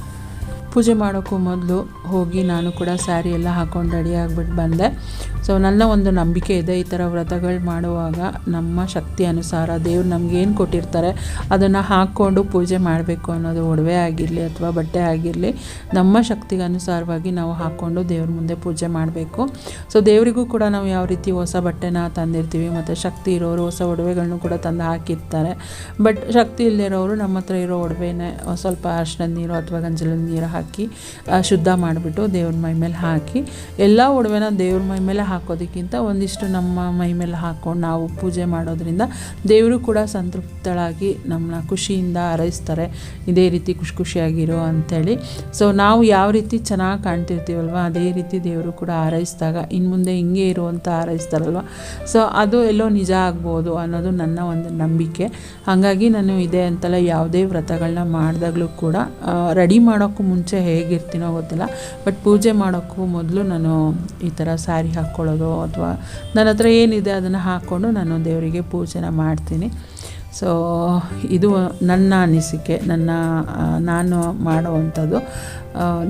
S1: ಪೂಜೆ ಮಾಡೋಕ್ಕೂ ಮೊದಲು ಹೋಗಿ ನಾನು ಕೂಡ ಸ್ಯಾರಿ ಎಲ್ಲ ಹಾಕ್ಕೊಂಡು ರೆಡಿ ಆಗಿಬಿಟ್ಟು ಬಂದೆ. ಸೊ ನನ್ನ ಒಂದು ನಂಬಿಕೆ ಇದೆ ಈ ಥರ ವ್ರತಗಳು ಮಾಡುವಾಗ ನಮ್ಮ ಶಕ್ತಿ ಅನುಸಾರ ದೇವ್ರು ನಮಗೇನು ಕೊಟ್ಟಿರ್ತಾರೆ ಅದನ್ನು ಹಾಕ್ಕೊಂಡು ಪೂಜೆ ಮಾಡಬೇಕು ಅನ್ನೋದು ಒಡವೆ ಆಗಿರಲಿ ಅಥವಾ ಬಟ್ಟೆ ಆಗಿರಲಿ, ನಮ್ಮ ಶಕ್ತಿಗೆ ಅನುಸಾರವಾಗಿ ನಾವು ಹಾಕ್ಕೊಂಡು ದೇವ್ರ ಮುಂದೆ ಪೂಜೆ ಮಾಡಬೇಕು. ಸೊ ದೇವರಿಗೂ ಕೂಡ ನಾವು ಯಾವ ರೀತಿ ಹೊಸ ಬಟ್ಟೆನ ತಂದಿರ್ತೀವಿ ಮತ್ತು ಶಕ್ತಿ ಇರೋರು ಹೊಸ ಒಡವೆಗಳನ್ನು ಕೂಡ ತಂದು ಹಾಕಿರ್ತಾರೆ. ಬಟ್ ಶಕ್ತಿ ಇಲ್ಲದಿರೋರು ನಮ್ಮ ಹತ್ರ ಇರೋ ಒಡವೆನೇ, ಸ್ವಲ್ಪ ಅರ್ಶನದ ನೀರು ಅಥವಾ ಗಂಜಲದ ನೀರು ಹಾಕಿ ಶುದ್ಧ ಮಾಡಿಬಿಟ್ಟು ದೇವ್ರ ಮೈ ಮೇಲೆ ಹಾಕಿ, ಎಲ್ಲ ಒಡವೆನ ದೇವ್ರ ಮೈ ಮೇಲೆ ಹಾಕೋದಕ್ಕಿಂತ ಒಂದಿಷ್ಟು ನಮ್ಮ ಮೈ ಮೇಲೆ ಹಾಕ್ಕೊಂಡು ನಾವು ಪೂಜೆ ಮಾಡೋದ್ರಿಂದ ದೇವರು ಕೂಡ ಸಂತೃಪ್ತಳಾಗಿ ನಮ್ಮನ್ನ ಖುಷಿಯಿಂದ ಹಾರೈಸ್ತಾರೆ ಇದೇ ರೀತಿ ಖುಷಿ ಖುಷಿಯಾಗಿರೋ ಅಂಥೇಳಿ ಸೊ ನಾವು ಯಾವ ರೀತಿ ಚೆನ್ನಾಗಿ ಕಾಣ್ತಿರ್ತೀವಲ್ವ, ಅದೇ ರೀತಿ ದೇವರು ಕೂಡ ಹಾರೈಸಿದಾಗ ಇನ್ನು ಮುಂದೆ ಹಿಂಗೆ ಇರುವಂಥ ಹಾರೈಸ್ತಾರಲ್ವ ಸೊ ಅದು ಎಲ್ಲೋ ನಿಜ ಆಗ್ಬೋದು ಅನ್ನೋದು ನನ್ನ ಒಂದು ನಂಬಿಕೆ. ಹಾಗಾಗಿ ನಾನು ಇದೆ ಅಂತಲ್ಲ ಯಾವುದೇ ವ್ರತಗಳನ್ನ ಮಾಡಿದಾಗಲೂ ಕೂಡ ರೆಡಿ ಮಾಡೋಕ್ಕೂ ಮುಂಚೆ ಹೇಗಿರ್ತೀನೋ ಗೊತ್ತಿಲ್ಲ ಬಟ್ ಪೂಜೆ ಮಾಡೋಕ್ಕೂ ಮೊದಲು ನಾನು ಈ ಥರ ಸ್ಯಾರಿ ಹಾಕ್ಕೊಳ್ಳೋದು, ಅಥವಾ ನನ್ನ ಹತ್ರ ಏನಿದೆ ಅದನ್ನು ಹಾಕ್ಕೊಂಡು ನಾನು ದೇವರಿಗೆ ಪೂಜೆನ ಮಾಡ್ತೀನಿ. ಸೊ ಇದು ನನ್ನ ಅನಿಸಿಕೆ, ನನ್ನ ನಾನು ಮಾಡುವಂಥದ್ದು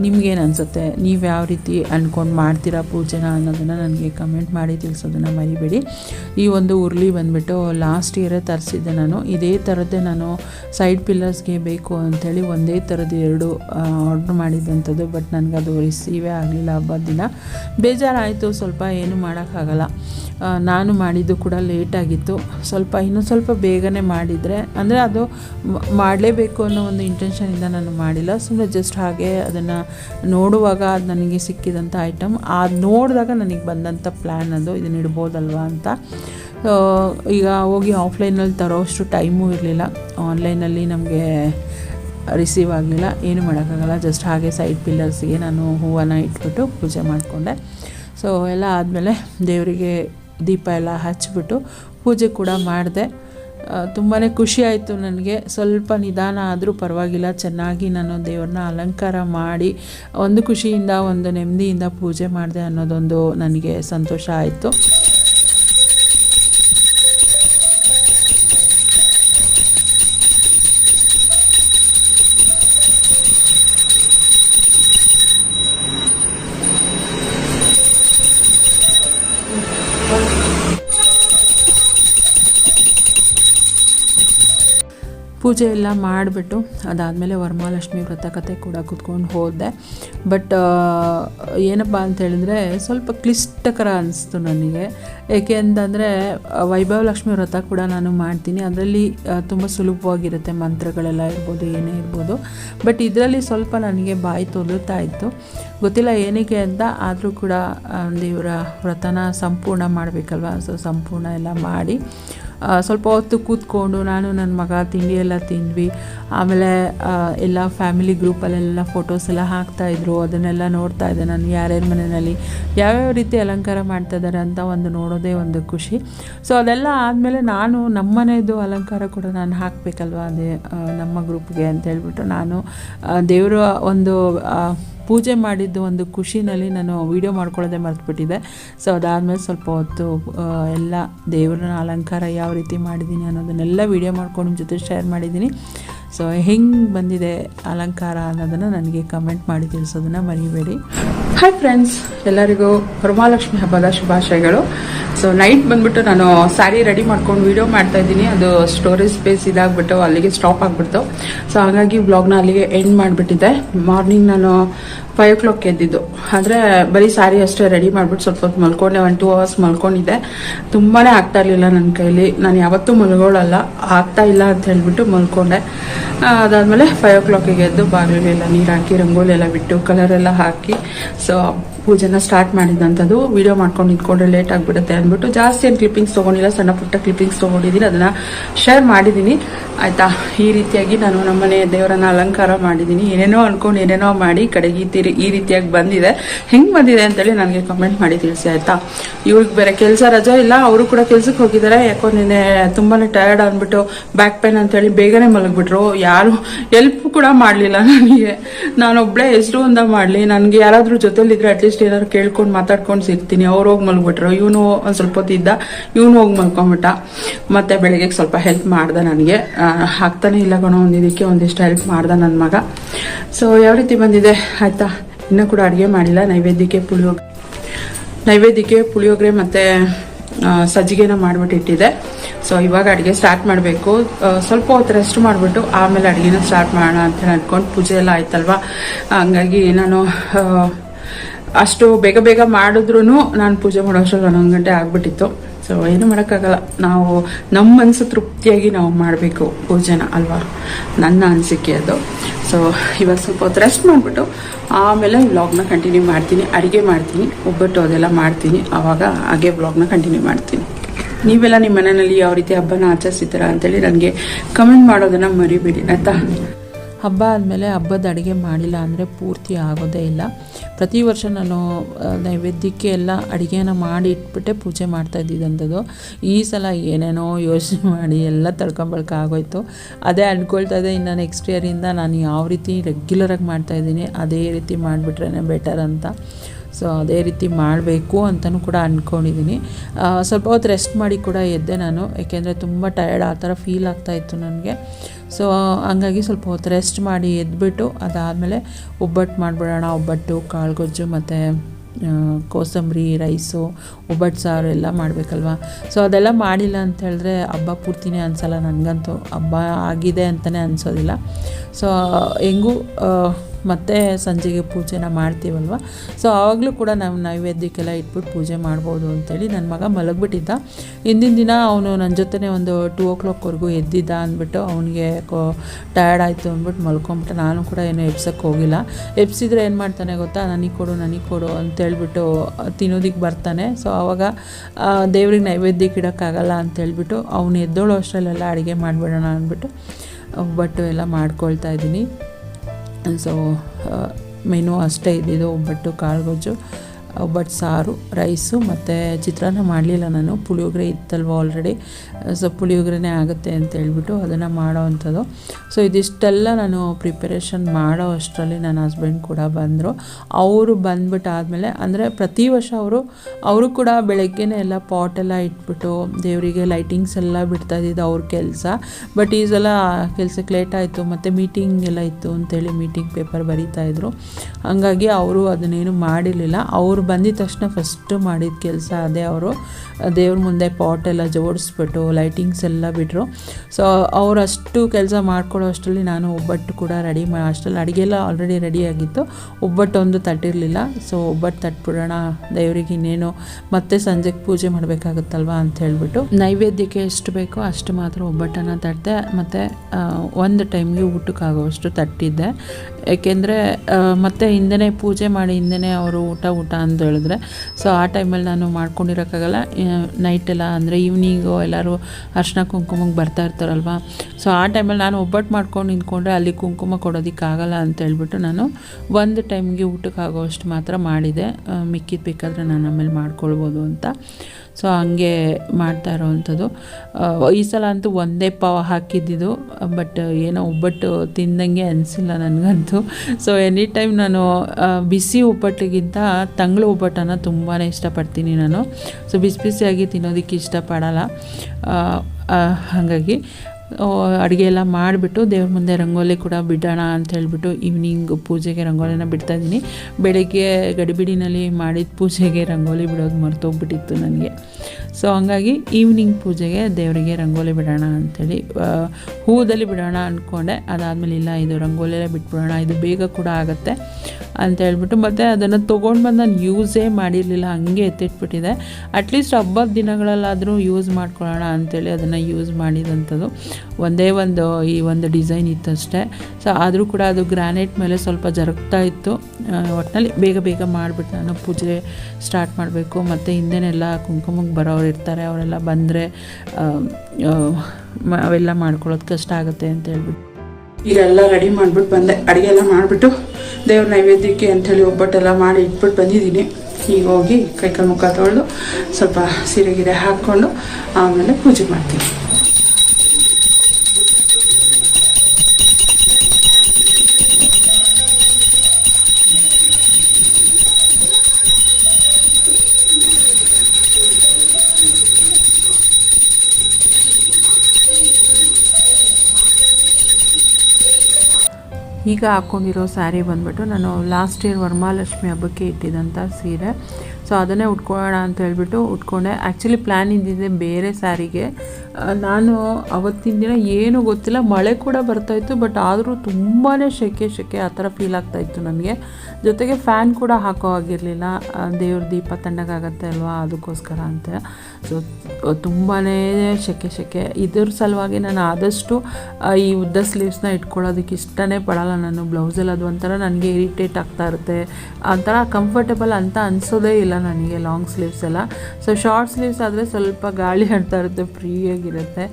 S1: ನಿಮ್ಗೇನು ಅನಿಸುತ್ತೆ? ನೀವು ಯಾವ ರೀತಿ ಅಂದ್ಕೊಂಡು ಮಾಡ್ತೀರಾ ಪೂಜೆನ ಅನ್ನೋದನ್ನು ನನಗೆ ಕಮೆಂಟ್ ಮಾಡಿ ತಿಳಿಸೋದನ್ನು ಮರಿಬೇಡಿ. ಈ ಒಂದು ಉರುಳಿ ಬಂದುಬಿಟ್ಟು ಲಾಸ್ಟ್ ಇಯರೇ ತರಿಸಿದ್ದೆ ನಾನು. ಇದೇ ಥರದ್ದೇ ನಾನು ಸೈಡ್ ಪಿಲ್ಲರ್ಸ್ಗೆ ಬೇಕು ಅಂಥೇಳಿ ಒಂದೇ ಥರದ್ದು ಎರಡು ಆರ್ಡ್ರ್ ಮಾಡಿದ್ದಂಥದ್ದು ಬಟ್ ನನಗದು ರಿಸೀವೇ ಆಗಲಿಲ್ಲ ಹಬ್ಬದ ದಿನ ಬೇಜಾರಾಯಿತು, ಸ್ವಲ್ಪ ಏನು ಮಾಡೋಕ್ಕಾಗಲ್ಲ. ನಾನು ಮಾಡಿದ್ದು ಕೂಡ ಲೇಟಾಗಿತ್ತು ಸ್ವಲ್ಪ, ಇನ್ನೂ ಸ್ವಲ್ಪ ಬೇಗನೆ ಮಾಡಿದರೆ, ಅಂದರೆ ಅದು ಮಾಡಲೇಬೇಕು ಅನ್ನೋ ಒಂದು ಇಂಟೆನ್ಷನಿಂದ ನಾನು ಮಾಡಿಲ್ಲ. ಸುಮ್ಮನೆ ಜಸ್ಟ್ ಹಾಗೆ ಅದನ್ನು ನೋಡುವಾಗ ಅದು ನನಗೆ ಸಿಕ್ಕಿದಂಥ ಐಟಮ್ ಅದು ನೋಡಿದಾಗ ನನಗೆ ಬಂದಂಥ ಪ್ಲ್ಯಾನ್ ಅದು ಇದನ್ನ ಇಡ್ಬೋದಲ್ವಾ ಅಂತ. ಈಗ ಹೋಗಿ ಆಫ್ಲೈನಲ್ಲಿ ತರೋಷ್ಟು ಟೈಮೂ ಇರಲಿಲ್ಲ. ಆನ್ಲೈನಲ್ಲಿ ನಮಗೆ ರಿಸೀವ್ ಆಗಲಿಲ್ಲ. ಏನು ಮಾಡೋಕ್ಕಾಗಲ್ಲ. ಜಸ್ಟ್ ಹಾಗೆ ಸೈಡ್ ಪಿಲ್ಲರ್ಸಿಗೆ ನಾನು ಹೂವನ್ನು ಇಟ್ಬಿಟ್ಟು ಪೂಜೆ ಮಾಡಿಕೊಂಡೆ. ಸೊ ಎಲ್ಲ ಆದಮೇಲೆ ದೇವರಿಗೆ ದೀಪ ಎಲ್ಲ ಹಚ್ಚಿಬಿಟ್ಟು ಪೂಜೆ ಕೂಡ ಮಾಡಿದೆ. ತುಂಬಾ ಖುಷಿಯಾಯಿತು ನನಗೆ. ಸ್ವಲ್ಪ ನಿಧಾನ ಆದರೂ ಪರವಾಗಿಲ್ಲ. ಚೆನ್ನಾಗಿ ನಾನು ದೇವ್ರನ್ನ ಅಲಂಕಾರ ಮಾಡಿ, ಒಂದು ಖುಷಿಯಿಂದ, ಒಂದು ನೆಮ್ಮದಿಯಿಂದ ಪೂಜೆ ಮಾಡಿದೆ ಅನ್ನೋದೊಂದು ನನಗೆ ಸಂತೋಷ ಆಯಿತು. ಪೂಜೆ ಎಲ್ಲ ಮಾಡಿಬಿಟ್ಟು ಅದಾದಮೇಲೆ ವರಮಹಾಲಕ್ಷ್ಮಿ ವ್ರತ ಕತೆ ಕೂಡ ಕೂತ್ಕೊಂಡು ಹೋದೆ. ಬಟ್ ಏನಪ್ಪ ಅಂತ ಹೇಳಿದ್ರೆ ಸ್ವಲ್ಪ ಕ್ಲಿಷ್ಟಕರ ಅನಿಸ್ತು ನನಗೆ. ಏಕೆ ಅಂತಂದರೆ ವೈಭವ ಲಕ್ಷ್ಮಿ ವ್ರತ ಕೂಡ ನಾನು ಮಾಡ್ತೀನಿ. ಅದರಲ್ಲಿ ತುಂಬ ಸುಲಭವಾಗಿರುತ್ತೆ. ಮಂತ್ರಗಳೆಲ್ಲ ಇರ್ಬೋದು, ಏನೇ ಇರ್ಬೋದು. ಬಟ್ ಇದರಲ್ಲಿ ಸ್ವಲ್ಪ ನನಗೆ ಬಾಯಿ ತೊದಲ್ತಾ ಇತ್ತು. ಗೊತ್ತಿಲ್ಲ ಏನಕ್ಕೆ ಅಂತ, ಆದರೂ ಕೂಡ ದೇವರ ವ್ರತನ ಸಂಪೂರ್ಣ ಮಾಡಬೇಕಲ್ವ? ಸೊ ಸಂಪೂರ್ಣ ಎಲ್ಲ ಮಾಡಿ. ಸ್ವಲ್ಪ ಹೊತ್ತು ಕೂತ್ಕೊಂಡು ನಾನು ನನ್ನ ಮಗ ತಿಂಡಿ ಎಲ್ಲ ತಿಂದ್ವಿ. ಆಮೇಲೆ ಎಲ್ಲ ಫ್ಯಾಮಿಲಿ ಗ್ರೂಪಲ್ಲೆಲ್ಲ ಫೋಟೋಸ್ ಎಲ್ಲ ಹಾಕ್ತಾಯಿದ್ರು ಅದನ್ನೆಲ್ಲ ನೋಡ್ತಾ ಇದ್ದೆ ನಾನು, ಯಾರ್ಯಾರ ಮನೆಯಲ್ಲಿ ಯಾವ್ಯಾವ ರೀತಿ ಅಲಂಕಾರ ಮಾಡ್ತಾ ಇದ್ದಾರೆ ಅಂತ ಒಂದು ನೋಡೋದೇ ಒಂದು ಖುಷಿ. ಸೊ ಅದೆಲ್ಲ ಆದಮೇಲೆ ನಾನು ನಮ್ಮ ಮನೆಯದು ಅಲಂಕಾರ ಕೂಡ ನಾನು ಹಾಕಬೇಕಲ್ವ ಅದೇ ನಮ್ಮ ಗ್ರೂಪ್ಗೆ ಅಂತ ಹೇಳ್ಬಿಟ್ಟು ನಾನು ದೇವರ ಒಂದು ಪೂಜೆ ಮಾಡಿದ್ದು ಒಂದು ಖುಷಿನಲ್ಲಿ ನಾನು ವೀಡಿಯೋ ಮಾಡ್ಕೊಳ್ಳೋದೇ ಮರೆತುಬಿಟ್ಟಿದ್ದೆ. ಸೊ ಅದಾದಮೇಲೆ ಸ್ವಲ್ಪ ಹೊತ್ತು ಎಲ್ಲ ದೇವ್ರನ್ನ ಅಲಂಕಾರ ಯಾವ ರೀತಿ ಮಾಡಿದ್ದೀನಿ ಅನ್ನೋದನ್ನೆಲ್ಲ ವೀಡಿಯೋ ಮಾಡ್ಕೊಂಡು ನಿಮ್ಮ ಜೊತೆ ಶೇರ್ ಮಾಡಿದ್ದೀನಿ. ಸೊ ಹೆಂಗೆ ಬಂದಿದೆ ಅಲಂಕಾರ ಅನ್ನೋದನ್ನು ನನಗೆ ಕಮೆಂಟ್ ಮಾಡಿ ತಿಳಿಸೋದನ್ನು ಮರಿಬೇಡಿ. ಹಾಯ್ ಫ್ರೆಂಡ್ಸ್ ಎಲ್ಲರಿಗೂ ವರಮಹಾಲಕ್ಷ್ಮಿ ಹಬ್ಬದ ಶುಭಾಶಯಗಳು. ಸೊ ನೈಟ್ ಬಂದ್ಬಿಟ್ಟು ನಾನು ಸ್ಯಾರಿ ರೆಡಿ ಮಾಡ್ಕೊಂಡು ವೀಡಿಯೋ ಮಾಡ್ತಾ ಇದ್ದೀನಿ. ಅದು ಸ್ಟೋರೇಜ್ ಸ್ಪೇಸ್ ಇದಾಗ್ಬಿಟ್ಟು ಅಲ್ಲಿಗೆ ಸ್ಟಾಪ್ ಆಗಿಬಿಡ್ತು. ಸೊ ಹಾಗಾಗಿ ಬ್ಲಾಗ್ನ ಅಲ್ಲಿಗೆ ಎಂಡ್ ಮಾಡಿಬಿಟ್ಟಿದ್ದೆ. ಮಾರ್ನಿಂಗ್ ನಾನು ಫೈವ್ ಓ ಕ್ಲಾಕ್ ಎದ್ದಿದ್ದು. ಅಂದರೆ ಬರೀ ಸಾರಿ ಅಷ್ಟೇ ರೆಡಿ ಮಾಡಿಬಿಟ್ಟು ಸ್ವಲ್ಪ ಹೊತ್ತು ಮಲ್ಕೊಂಡೆ ಒನ್ ಟೂ ಅವರ್ಸ್ ಮಲ್ಕೊಂಡಿದ್ದೆ. ತುಂಬಾ ಆಗ್ತಾ ಇರಲಿಲ್ಲ ನನ್ನ ಕೈಲಿ. ನಾನು ಯಾವತ್ತೂ ಮಲ್ಕೊಳ್ಳಲ್ಲ ಆಗ್ತಾ ಇಲ್ಲ ಅಂತ ಹೇಳ್ಬಿಟ್ಟು ಮಲ್ಕೊಂಡೆ. ಅದಾದ್ಮೇಲೆ ಫೈವ್ ಓ ಕ್ಲಾಕಿಗೆ ಎದ್ದು ಬಾಗಿಲಿಗೆಲ್ಲ ನೀರು ಹಾಕಿ, ರಂಗೋಲಿ ಎಲ್ಲ ಬಿಟ್ಟು ಕಲರ್ ಎಲ್ಲ ಹಾಕಿ ಸೊ ಪೂಜೆನ ಸ್ಟಾರ್ಟ್ ಮಾಡಿದಂಥದ್ದು ವಿಡಿಯೋ ಮಾಡ್ಕೊಂಡು ನಿಂತ್ಕೊಂಡ್ರೆ ಲೇಟ್ ಆಗಿಬಿಡುತ್ತೆ ಅಂದ್ಬಿಟ್ಟು ಜಾಸ್ತಿ ಏನು ಕ್ಲಿಪ್ಪಿಂಗ್ಸ್ ತೊಗೊಂಡಿಲ್ಲ, ಸಣ್ಣ ಪುಟ್ಟ ಕ್ಲಿಪ್ಪಿಂಗ್ಸ್ ತೊಗೊಂಡಿದ್ದೀನಿ, ಅದನ್ನು ಶೇರ್ ಮಾಡಿದ್ದೀನಿ. ಆಯಿತಾ? ಈ ರೀತಿಯಾಗಿ ನಾನು ನಮ್ಮನೆ ದೇವರನ್ನ ಅಲಂಕಾರ ಮಾಡಿದ್ದೀನಿ. ಏನೇನೋ ಅನ್ಕೊಂಡು ಏನೇನೋ ಮಾಡಿ ಕಡೆಗೆ ತೀರಿ, ಈ ರೀತಿಯಾಗಿ ಬಂದಿದೆ. ಹೆಂಗೆ ಬಂದಿದೆ ಅಂತೇಳಿ ನನಗೆ ಕಮೆಂಟ್ ಮಾಡಿ ತಿಳಿಸಿ, ಆಯಿತಾ? ಇವ್ರಿಗೆ ಬೇರೆ ಕೆಲಸ ರಜಾ ಇಲ್ಲ, ಅವರು ಕೂಡ ಕೆಲಸಕ್ಕೆ ಹೋಗಿದ್ದಾರೆ. ಯಾಕೋ ನಿನ್ನೆ ತುಂಬಾ ಟಯರ್ಡ್ ಅಂದ್ಬಿಟ್ಟು ಬ್ಯಾಕ್ ಪೇನ್ ಅಂತೇಳಿ ಬೇಗನೆ ಮಲಗಿಬಿಟ್ರು. ಯಾರು ಎಲ್ಪ್ ಕೂಡ ಮಾಡಲಿಲ್ಲ ನನಗೆ. ನಾನೊಬ್ಬಳೇ ಹೆಸರು ಅಂತ ಮಾಡಲಿ, ನನಗೆ ಯಾರಾದರೂ ಜೊತೆಲಿದ್ರೆ ಅಟ್ಲೀಸ್ಟ್ ಏನಾದ್ರು ಕೇಳ್ಕೊಂಡು ಮಾತಾಡ್ಕೊಂಡು ಸಿಗ್ತೀನಿ. ಅವ್ರು ಹೋಗಿ ಮಲ್ಗಿಬಿಟ್ರು. ಇವನು ಒಂದು ಸ್ವಲ್ಪ ಹೊತ್ತಿದ್ದ ಇವನು ಹೋಗಿ ಮಲ್ಕೊಂಬಿಟ್ಟ. ಮತ್ತೆ ಬೆಳಗ್ಗೆ ಸ್ವಲ್ಪ ಹೆಲ್ಪ್ ಮಾಡ್ದ ನನಗೆ. ಆಗ್ತಾನೆ ಇಲ್ಲ ಕಣೋ, ಒಂದು ಇದಕ್ಕೆ ಒಂದಿಷ್ಟು ಹೆಲ್ಪ್ ಮಾಡ್ದ ನನ್ನ ಮಗ. ಸೊ ಯಾವ ರೀತಿ ಬಂದಿದೆ? ಆಯಿತಾ? ಇನ್ನೂ ಕೂಡ ಅಡುಗೆ ಮಾಡಿಲ್ಲ. ನೈವೇದ್ಯಕ್ಕೆ ಪುಳಿಯೋಗರೆ ನೈವೇದ್ಯಕ್ಕೆ ಪುಳಿಯೋಗರೆ ಮತ್ತು ಸಜ್ಜಿಗೆನ ಮಾಡಿಬಿಟ್ಟು ಇಟ್ಟಿದೆ. ಸೊ ಇವಾಗ ಅಡುಗೆ ಸ್ಟಾರ್ಟ್ ಮಾಡಬೇಕು. ಸ್ವಲ್ಪ ಹೊತ್ತು ರೆಸ್ಟ್ ಮಾಡಿಬಿಟ್ಟು ಆಮೇಲೆ ಅಡುಗೆನ ಸ್ಟಾರ್ಟ್ ಮಾಡೋಣ ಅಂತ ಅಂದ್ಕೊಂಡು ಪೂಜೆ ಎಲ್ಲ ಆಯ್ತಲ್ವಾ? ಹಂಗಾಗಿ ನಾನು ಅಷ್ಟು ಬೇಗ ಬೇಗ ಮಾಡಿದ್ರು ನಾನು ಪೂಜೆ ಮಾಡೋ ಅಷ್ಟರಲ್ಲಿ ಹನ್ನೊಂದು ಗಂಟೆ ಆಗ್ಬಿಟ್ಟಿತ್ತು. ಸೊ ಏನು ಮಾಡೋಕ್ಕಾಗಲ್ಲ. ನಾವು ನಮ್ಮ ಮನಸ್ಸು ತೃಪ್ತಿಯಾಗಿ ನಾವು ಮಾಡಬೇಕು ಪೂಜೆನ ಅಲ್ವಾ? ನನ್ನ ಅನಿಸಿಕೆ ಅದು. ಸೊ ಇವಾಗ ಸ್ವಲ್ಪ ಹೊತ್ತು ರೆಸ್ಟ್ ಮಾಡಿಬಿಟ್ಟು ಆಮೇಲೆ ವ್ಲಾಗ್ನ ಕಂಟಿನ್ಯೂ ಮಾಡ್ತೀನಿ. ಅಡುಗೆ ಮಾಡ್ತೀನಿ. ಒಬ್ಬಟ್ಟು ಅದೆಲ್ಲ ಮಾಡ್ತೀನಿ. ಆವಾಗ ಹಾಗೆ ವ್ಲಾಗ್ನ ಕಂಟಿನ್ಯೂ ಮಾಡ್ತೀನಿ. ನೀವೆಲ್ಲ ನಿಮ್ಮ ಮನೆಯಲ್ಲಿ ಯಾವ ರೀತಿ ಹಬ್ಬನ ಆಚರಿಸ್ತೀರಾ ಅಂತೇಳಿ ನನಗೆ ಕಮೆಂಟ್ ಮಾಡೋದನ್ನು ಮರಿಬೇಡಿ, ಆಯ್ತಾ? ಹಬ್ಬ ಆದಮೇಲೆ ಹಬ್ಬದ ಅಡುಗೆ ಮಾಡಿಲ್ಲ ಅಂದರೆ ಪೂರ್ತಿ ಆಗೋದೇ ಇಲ್ಲ. ಪ್ರತಿ ವರ್ಷ ನಾನು ನೈವೇದ್ಯಕ್ಕೆ ಎಲ್ಲ ಅಡುಗೆನ ಮಾಡಿ ಇಟ್ಬಿಟ್ಟೆ ಪೂಜೆ ಮಾಡ್ತಾ ಇದ್ದಿದ್ದಂಥದ್ದು. ಈ ಸಲ ಏನೇನೋ ಯೋಚನೆ ಮಾಡಿ ಎಲ್ಲ ತಡ್ಕೊಂಬಳ್ಕ ಆಗೋಯ್ತು. ಅದೇ ಅಂದ್ಕೊಳ್ತಾ ಇದೆ ಇನ್ನು ನೆಕ್ಸ್ಟ್ ಇಯರಿಂದ ನಾನು ಯಾವ ರೀತಿ ರೆಗ್ಯುಲರಾಗಿ ಮಾಡ್ತಾಯಿದ್ದೀನಿ ಅದೇ ರೀತಿ ಮಾಡಿಬಿಟ್ರೇ ಬೆಟರ್ ಅಂತ. ಸೊ ಅದೇ ರೀತಿ ಮಾಡಬೇಕು ಅಂತಲೂ ಕೂಡ ಅಂದ್ಕೊಂಡಿದ್ದೀನಿ ಸ್ವಲ್ಪ ಹೊತ್ತು ರೆಸ್ಟ್ ಮಾಡಿ ಕೂಡ ಎದ್ದೆ ನಾನು, ಯಾಕೆಂದರೆ ತುಂಬ ಟಯರ್ಡ್ ಆ ಥರ ಫೀಲ್ ಆಗ್ತಾಯಿತ್ತು ನನಗೆ. ಸೊ ಹಂಗಾಗಿ ಸ್ವಲ್ಪ ಹೊತ್ತು ರೆಸ್ಟ್ ಮಾಡಿ ಎದ್ಬಿಟ್ಟು ಅದಾದಮೇಲೆ ಒಬ್ಬಟ್ಟು ಮಾಡಿಬಿಡೋಣ. ಒಬ್ಬಟ್ಟು, ಕಾಳುಗೊಜ್ಜು ಮತ್ತು ಕೋಸಂಬರಿ, ರೈಸು, ಒಬ್ಬಟ್ಟು, ಸಾರು ಎಲ್ಲ ಮಾಡಬೇಕಲ್ವ? ಸೊ ಅದೆಲ್ಲ ಮಾಡಿಲ್ಲ ಅಂತ ಹೇಳಿದ್ರೆ ಹಬ್ಬ ಪೂರ್ತಿನೇ ಅನಿಸಲ್ಲ. ನನಗಂತೂ ಹಬ್ಬ ಆಗಿದೆ ಅಂತಲೇ ಅನಿಸೋದಿಲ್ಲ. ಸೊ ಹೆಂಗೂ ಮತ್ತೆ ಸಂಜೆಗೆ ಪೂಜೆನ ಮಾಡ್ತೀವಲ್ವ? ಸೊ ಆವಾಗಲೂ ಕೂಡ ನಾವು ನೈವೇದ್ಯಕ್ಕೆಲ್ಲ ಇಟ್ಬಿಟ್ಟು ಪೂಜೆ ಮಾಡ್ಬೋದು ಅಂತೇಳಿ ನನ್ನ ಮಗ ಮಲಗಿಬಿಟ್ಟಿದ್ದ. ಹಿಂದಿನ ದಿನ ಅವನು ನನ್ನ ಜೊತೆನೇ ಒಂದು ಟೂ ಓ ಕ್ಲಾಕ್ವರೆಗೂ ಎದ್ದಿದ್ದ ಅಂದ್ಬಿಟ್ಟು ಅವನಿಗೆ ಟಯರ್ಡ್ ಆಯಿತು ಅಂದ್ಬಿಟ್ಟು ಮಲ್ಕೊಂಬಿಟ್ಟು. ನಾನು ಕೂಡ ಏನು ಎಬ್ಸಕ್ಕೆ ಹೋಗಿಲ್ಲ. ಎಬ್ಸಿದ್ರೆ ಏನು ಮಾಡ್ತಾನೆ ಗೊತ್ತಾ? ನನಗೆ ಕೊಡು ನನಗೆ ಕೊಡು ಅಂತೇಳ್ಬಿಟ್ಟು ತಿನ್ನೋದಕ್ಕೆ ಬರ್ತಾನೆ. ಸೊ ಆವಾಗ ದೇವ್ರಿಗೆ ನೈವೇದ್ಯಕ್ಕೆ ಇಡೋಕ್ಕಾಗಲ್ಲ ಅಂತೇಳ್ಬಿಟ್ಟು ಅವನು ಎದ್ದೋಳು ಅಷ್ಟರಲ್ಲೆಲ್ಲ ಅಡುಗೆ ಮಾಡಿಬಿಡೋಣ ಅಂದ್ಬಿಟ್ಟು ಒಬ್ಬಟ್ಟು ಎಲ್ಲ ಮಾಡ್ಕೊಳ್ತಾ ಇದ್ದೀನಿ. ಸೊ ಮೆನು ಅಷ್ಟೇ ಇದ್ದಿದ್ದು ಒಬ್ಬಟ್ಟು ಕಾಳುಗೊಜ್ಜು ಒಬ್ಬಟ್ಟು ಸಾರು ರೈಸು ಮತ್ತು ಚಿತ್ರಾನ್ನ ಮಾಡಲಿಲ್ಲ ನಾನು. ಪುಳಿಯೋಗರೆ ಇತ್ತಲ್ವ ಆಲ್ರೆಡಿ ಸೊ ಪುಳಿಯೋಗರೆನೇ ಆಗುತ್ತೆ ಅಂತ ಹೇಳ್ಬಿಟ್ಟು ಅದನ್ನು ಮಾಡೋ ಅಂಥದ್ದು. ಸೊ ಇದಿಷ್ಟೆಲ್ಲ ನಾನು ಪ್ರಿಪರೇಷನ್ ಮಾಡೋ ಅಷ್ಟರಲ್ಲಿ ನನ್ನ ಹಸ್ಬೆಂಡ್ ಕೂಡ ಬಂದರು. ಅವರು ಬಂದ್ಬಿಟ್ಟು ಆದಮೇಲೆ ಅಂದರೆ ಪ್ರತಿ ವರ್ಷ ಅವರು ಅವರು ಕೂಡ ಬೆಳಗ್ಗೆನೇ ಎಲ್ಲ ಪಾಟ್ ಎಲ್ಲ ಇಟ್ಬಿಟ್ಟು ದೇವರಿಗೆ ಲೈಟಿಂಗ್ಸ್ ಎಲ್ಲ ಬಿಡ್ತಾ ಇದ್ದಿದ್ದು ಅವ್ರ ಕೆಲಸ. ಬಟ್ ಈ ಸಲ ಕೆಲಸಕ್ಕೆ ಲೇಟ್ ಆಯಿತು, ಮತ್ತು ಮೀಟಿಂಗ್ ಎಲ್ಲ ಇತ್ತು ಅಂತೇಳಿ ಮೀಟಿಂಗ್ ಪೇಪರ್ ಬರೀತಾಯಿದ್ರು ಹಂಗಾಗಿ ಅವರು ಅದನ್ನೇನು ಮಾಡಿರಲಿಲ್ಲ. ಅವರು ಬಂದಿದ ತಕ್ಷಣ ಫಸ್ಟು ಮಾಡಿದ ಕೆಲಸ ಅದೇ ಅವರು. ದೇವ್ರ ಮುಂದೆ ಪಾಟ್ ಎಲ್ಲ ಜೋಡಿಸ್ಬಿಟ್ಟು ಲೈಟಿಂಗ್ಸ್ ಎಲ್ಲ ಬಿಟ್ಟರು ಸೊ ಅವ್ರು ಅಷ್ಟು ಕೆಲಸ ಮಾಡ್ಕೊಳ್ಳೋ ಅಷ್ಟರಲ್ಲಿ ನಾನು ಒಬ್ಬಟ್ಟು ಕೂಡ ರೆಡಿ ಮಾ, ಅಷ್ಟರಲ್ಲಿ ಅಡುಗೆ ಎಲ್ಲ ಆಲ್ರೆಡಿ ರೆಡಿ ಆಗಿತ್ತು. ಒಬ್ಬಟ್ಟು ಒಂದು ತಟ್ಟಿರಲಿಲ್ಲ. ಸೊ ಒಬ್ಬಟ್ಟು ತಟ್ಬಿಡೋಣ, ದೇವರಿಗೆ ಇನ್ನೇನು ಮತ್ತೆ ಸಂಜೆಗೆ ಪೂಜೆ ಮಾಡಬೇಕಾಗುತ್ತಲ್ವ ಅಂತ ಹೇಳ್ಬಿಟ್ಟು ನೈವೇದ್ಯಕ್ಕೆ ಎಷ್ಟು ಬೇಕೋ ಅಷ್ಟು ಮಾತ್ರ ಒಬ್ಬಟ್ಟನ್ನು ತಟ್ಟಿದೆ ಮತ್ತು ಒಂದು ಟೈಮ್ಗೆ ಊಟಕ್ಕಾಗೋವಷ್ಟು ತಟ್ಟಿದ್ದೆ. ಏಕೆಂದರೆ ಮತ್ತೆ ಹಿಂದೆ ಪೂಜೆ ಮಾಡಿ ಹಿಂದೆ ಅವರು ಊಟ ಊಟ ಅಂತ ಹೇಳಿದ್ರೆ. ಸೊ ಆ ಟೈಮಲ್ಲಿ ನಾನು ಮಾಡ್ಕೊಂಡಿರೋಕ್ಕಾಗಲ್ಲ. ನೈಟೆಲ್ಲ ಅಂದರೆ ಈವ್ನಿಂಗು ಎಲ್ಲರೂ ಅರ್ಶಿನ ಕುಂಕುಮಕ್ಕೆ ಬರ್ತಾ ಇರ್ತಾರಲ್ವ. ಸೊ ಆ ಟೈಮಲ್ಲಿ ನಾನು ಒಬ್ಬಟ್ಟು ಮಾಡ್ಕೊಂಡು ನಿಂತ್ಕೊಂಡ್ರೆ ಅಲ್ಲಿ ಕುಂಕುಮ ಕೊಡೋದಕ್ಕಾಗಲ್ಲ ಅಂತ ಹೇಳ್ಬಿಟ್ಟು ನಾನು ಒಂದು ಟೈಮ್ಗೆ ಊಟಕ್ಕಾಗೋವಷ್ಟು ಮಾತ್ರ ಮಾಡಿದೆ. ಮಿಕ್ಕಿದ ಬೇಕಾದರೆ ನಾನು ಆಮೇಲೆ ಮಾಡ್ಕೊಳ್ಬೋದು ಅಂತ. ಸೊ ಹಂಗೆ ಮಾಡ್ತಾ ಇರೋವಂಥದ್ದು. ಈ ಸಲ ಅಂತೂ ಒಂದೇ ಪಾವ್ ಹಾಕಿದ್ದಿದ್ದು, ಬಟ್ ಏನೋ ಒಬ್ಬಟ್ಟು ತಿಂದಂಗೆ ಅನಿಸಿಲ್ಲ ನನಗಂತೂ. ಸೊ ಎನಿ ಟೈಮ್ ನಾನು ಬಿಸಿ ಒಬ್ಬಟ್ಟಿಗಿಂತ ತಂಗ್ಳು ಒಬ್ಬಟ್ಟನ್ನು ತುಂಬಾ ಇಷ್ಟಪಡ್ತೀನಿ ನಾನು. ಸೊ ಬಿಸಿ ಬಿಸಿಯಾಗಿ ತಿನ್ನೋದಕ್ಕೆ ಇಷ್ಟಪಡಲ್ಲ. ಹಾಗಾಗಿ ಅಡುಗೆ ಎಲ್ಲ ಮಾಡಿಬಿಟ್ಟು ದೇವ್ರ ಮುಂದೆ ರಂಗೋಲಿ ಕೂಡ ಬಿಡೋಣ ಅಂತ ಹೇಳಿಬಿಟ್ಟು ಈವ್ನಿಂಗ್ ಪೂಜೆಗೆ ರಂಗೋಲಿನ ಬಿಡ್ತಾ ಇದ್ದೀನಿ. ಬೆಳಗ್ಗೆ ಗಡಿಬಿಡಿನಲ್ಲಿ ಮಾಡಿದ ಪೂಜೆಗೆ ರಂಗೋಲಿ ಬಿಡೋದು ಮರ್ತೋಗ್ಬಿಟ್ಟಿತ್ತು ನನಗೆ. ಸೊ ಹಂಗಾಗಿ ಈವ್ನಿಂಗ್ ಪೂಜೆಗೆ ದೇವರಿಗೆ ರಂಗೋಲಿ ಬಿಡೋಣ ಅಂಥೇಳಿ ಹೂದಲ್ಲಿ ಬಿಡೋಣ ಅಂದ್ಕೊಂಡೆ ಅದಾದಮೇಲೆ ಇಲ್ಲ, ಇದು ರಂಗೋಲಿಯೆಲ್ಲ ಬಿಟ್ಬಿಡೋಣ, ಇದು ಬೇಗ ಕೂಡ ಆಗುತ್ತೆ ಅಂತ ಹೇಳ್ಬಿಟ್ಟು ಮತ್ತು ಅದನ್ನು ತೊಗೊಂಡು ಬಂದು ನಾನು ಯೂಸೇ ಮಾಡಿರಲಿಲ್ಲ, ಹಂಗೆ ಎತ್ತಿಟ್ಬಿಟ್ಟಿದೆ. ಅಟ್ಲೀಸ್ಟ್ ಹಬ್ಬದ ದಿನಗಳಲ್ಲಾದರೂ ಯೂಸ್ ಮಾಡ್ಕೊಳ್ಳೋಣ ಅಂಥೇಳಿ ಅದನ್ನು ಯೂಸ್ ಮಾಡಿದಂಥದ್ದು. ಒಂದೇ ಒಂದು ಈ ಒಂದು ಡಿಸೈನ್ ಇತ್ತಷ್ಟೇ. ಸೊ ಆದರೂ ಕೂಡ ಅದು ಗ್ರಾನೈಟ್ ಮೇಲೆ ಸ್ವಲ್ಪ ಜರುಗ್ತಾ ಇತ್ತು. ಒಟ್ಟಿನಲ್ಲಿ ಬೇಗ ಬೇಗ ಮಾಡಿಬಿಟ್ಟು ನಾನು ಪೂಜೆ ಸ್ಟಾರ್ಟ್ ಮಾಡಬೇಕು. ಮತ್ತು ಹಿಂದೆನೆಲ್ಲ ಕುಂಕುಮಕ್ಕೆ ಬರೋರು ಇರ್ತಾರೆ, ಅವರೆಲ್ಲ ಬಂದರೆ ಅವೆಲ್ಲ ಮಾಡ್ಕೊಳ್ಳೋದು ಕಷ್ಟ ಆಗುತ್ತೆ ಅಂತ ಹೇಳ್ಬಿಟ್ಟು. ಈಗೆಲ್ಲ ರೆಡಿ ಮಾಡಿಬಿಟ್ಟು ಬಂದೆ. ಅಡುಗೆ ಎಲ್ಲ ಮಾಡಿಬಿಟ್ಟು ದೇವ್ರ ನೈವೇದ್ಯಕ್ಕೆ ಅಂಥೇಳಿ ಒಬ್ಬಟ್ಟೆಲ್ಲ ಮಾಡಿ ಇಟ್ಬಿಟ್ಟು ಬಂದಿದ್ದೀನಿ. ಈಗ ಹೋಗಿ ಕೈಕಾಲು ಮುಖ ತೊಳೆದು ಸ್ವಲ್ಪ ಸೀರೆ, ಗಿರೆ ಹಾಕ್ಕೊಂಡು ಆಮೇಲೆ ಪೂಜೆ ಮಾಡ್ತೀನಿ. ಈಗ ಹಾಕ್ಕೊಂಡಿರೋ ಸ್ಯಾರಿ ಬಂದ್ಬಿಟ್ಟು ನಾನು ಲಾಸ್ಟ್ ಇಯರ್ ವರಮಹಾಲಕ್ಷ್ಮಿ ಹಬ್ಬಕ್ಕೆ ಇಟ್ಟಿದ್ದಂಥ ಸೀರೆ. ಸೊ ಅದನ್ನೇ ಉಟ್ಕೊಳ್ಳೋಣ ಅಂತ ಹೇಳ್ಬಿಟ್ಟು ಉಟ್ಕೊಂಡೆ. ಆ್ಯಕ್ಚುಲಿ ಪ್ಲ್ಯಾನ್ ಇದ್ದಿದ್ದೆ ಬೇರೆ ಸ್ಯಾರಿಗೆ. ನಾನು ಅವತ್ತಿನ ದಿನ ಏನೂ ಗೊತ್ತಿಲ್ಲ, ಮಳೆ ಕೂಡ ಬರ್ತಾಯಿತ್ತು ಬಟ್ ಆದರೂ ತುಂಬಾ ಶೆಕೆ ಶೆಕೆ ಆ ಥರ ಫೀಲ್ ಆಗ್ತಾಯಿತ್ತು ನನಗೆ. ಜೊತೆಗೆ ಫ್ಯಾನ್ ಕೂಡ ಹಾಕೋ ಆಗಿರಲಿಲ್ಲ ದೇವ್ರ ದೀಪ ತಣ್ಣಗಾಗತ್ತೆ ಅಲ್ವಾ? ಅದಕ್ಕೋಸ್ಕರ ಅಂತ. ಸೊ ತುಂಬಾ ಸೆಕೆ ಸೆಕೆ ಇದ್ರ ಸಲುವಾಗಿ ನಾನು ಆದಷ್ಟು ಈ ಉದ್ದ ಸ್ಲೀವ್ಸ್ನ ಇಟ್ಕೊಳ್ಳೋದಕ್ಕೆ ಇಷ್ಟನೇ ಪಡಲ್ಲ ನಾನು. ಬ್ಲೌಸಲ್ಲಿ ಅದು ಒಂಥರ ನನಗೆ ಇರಿಟೇಟ್ ಆಗ್ತಾ ಇರುತ್ತೆ. ಒಂಥರ ಕಂಫರ್ಟೇಬಲ್ ಅಂತ ಅನಿಸೋದೇ ಇಲ್ಲ ನನಗೆ ಲಾಂಗ್ ಸ್ಲೀವ್ಸ್ ಎಲ್ಲ. ಸೊ ಶಾರ್ಟ್ ಸ್ಲೀವ್ಸ್ ಆದರೆ ಸ್ವಲ್ಪ ಗಾಳಿ ಆಡ್ತಾ ಇರುತ್ತೆ ಫ್ರೀಯಾಗಿರುತ್ತೆ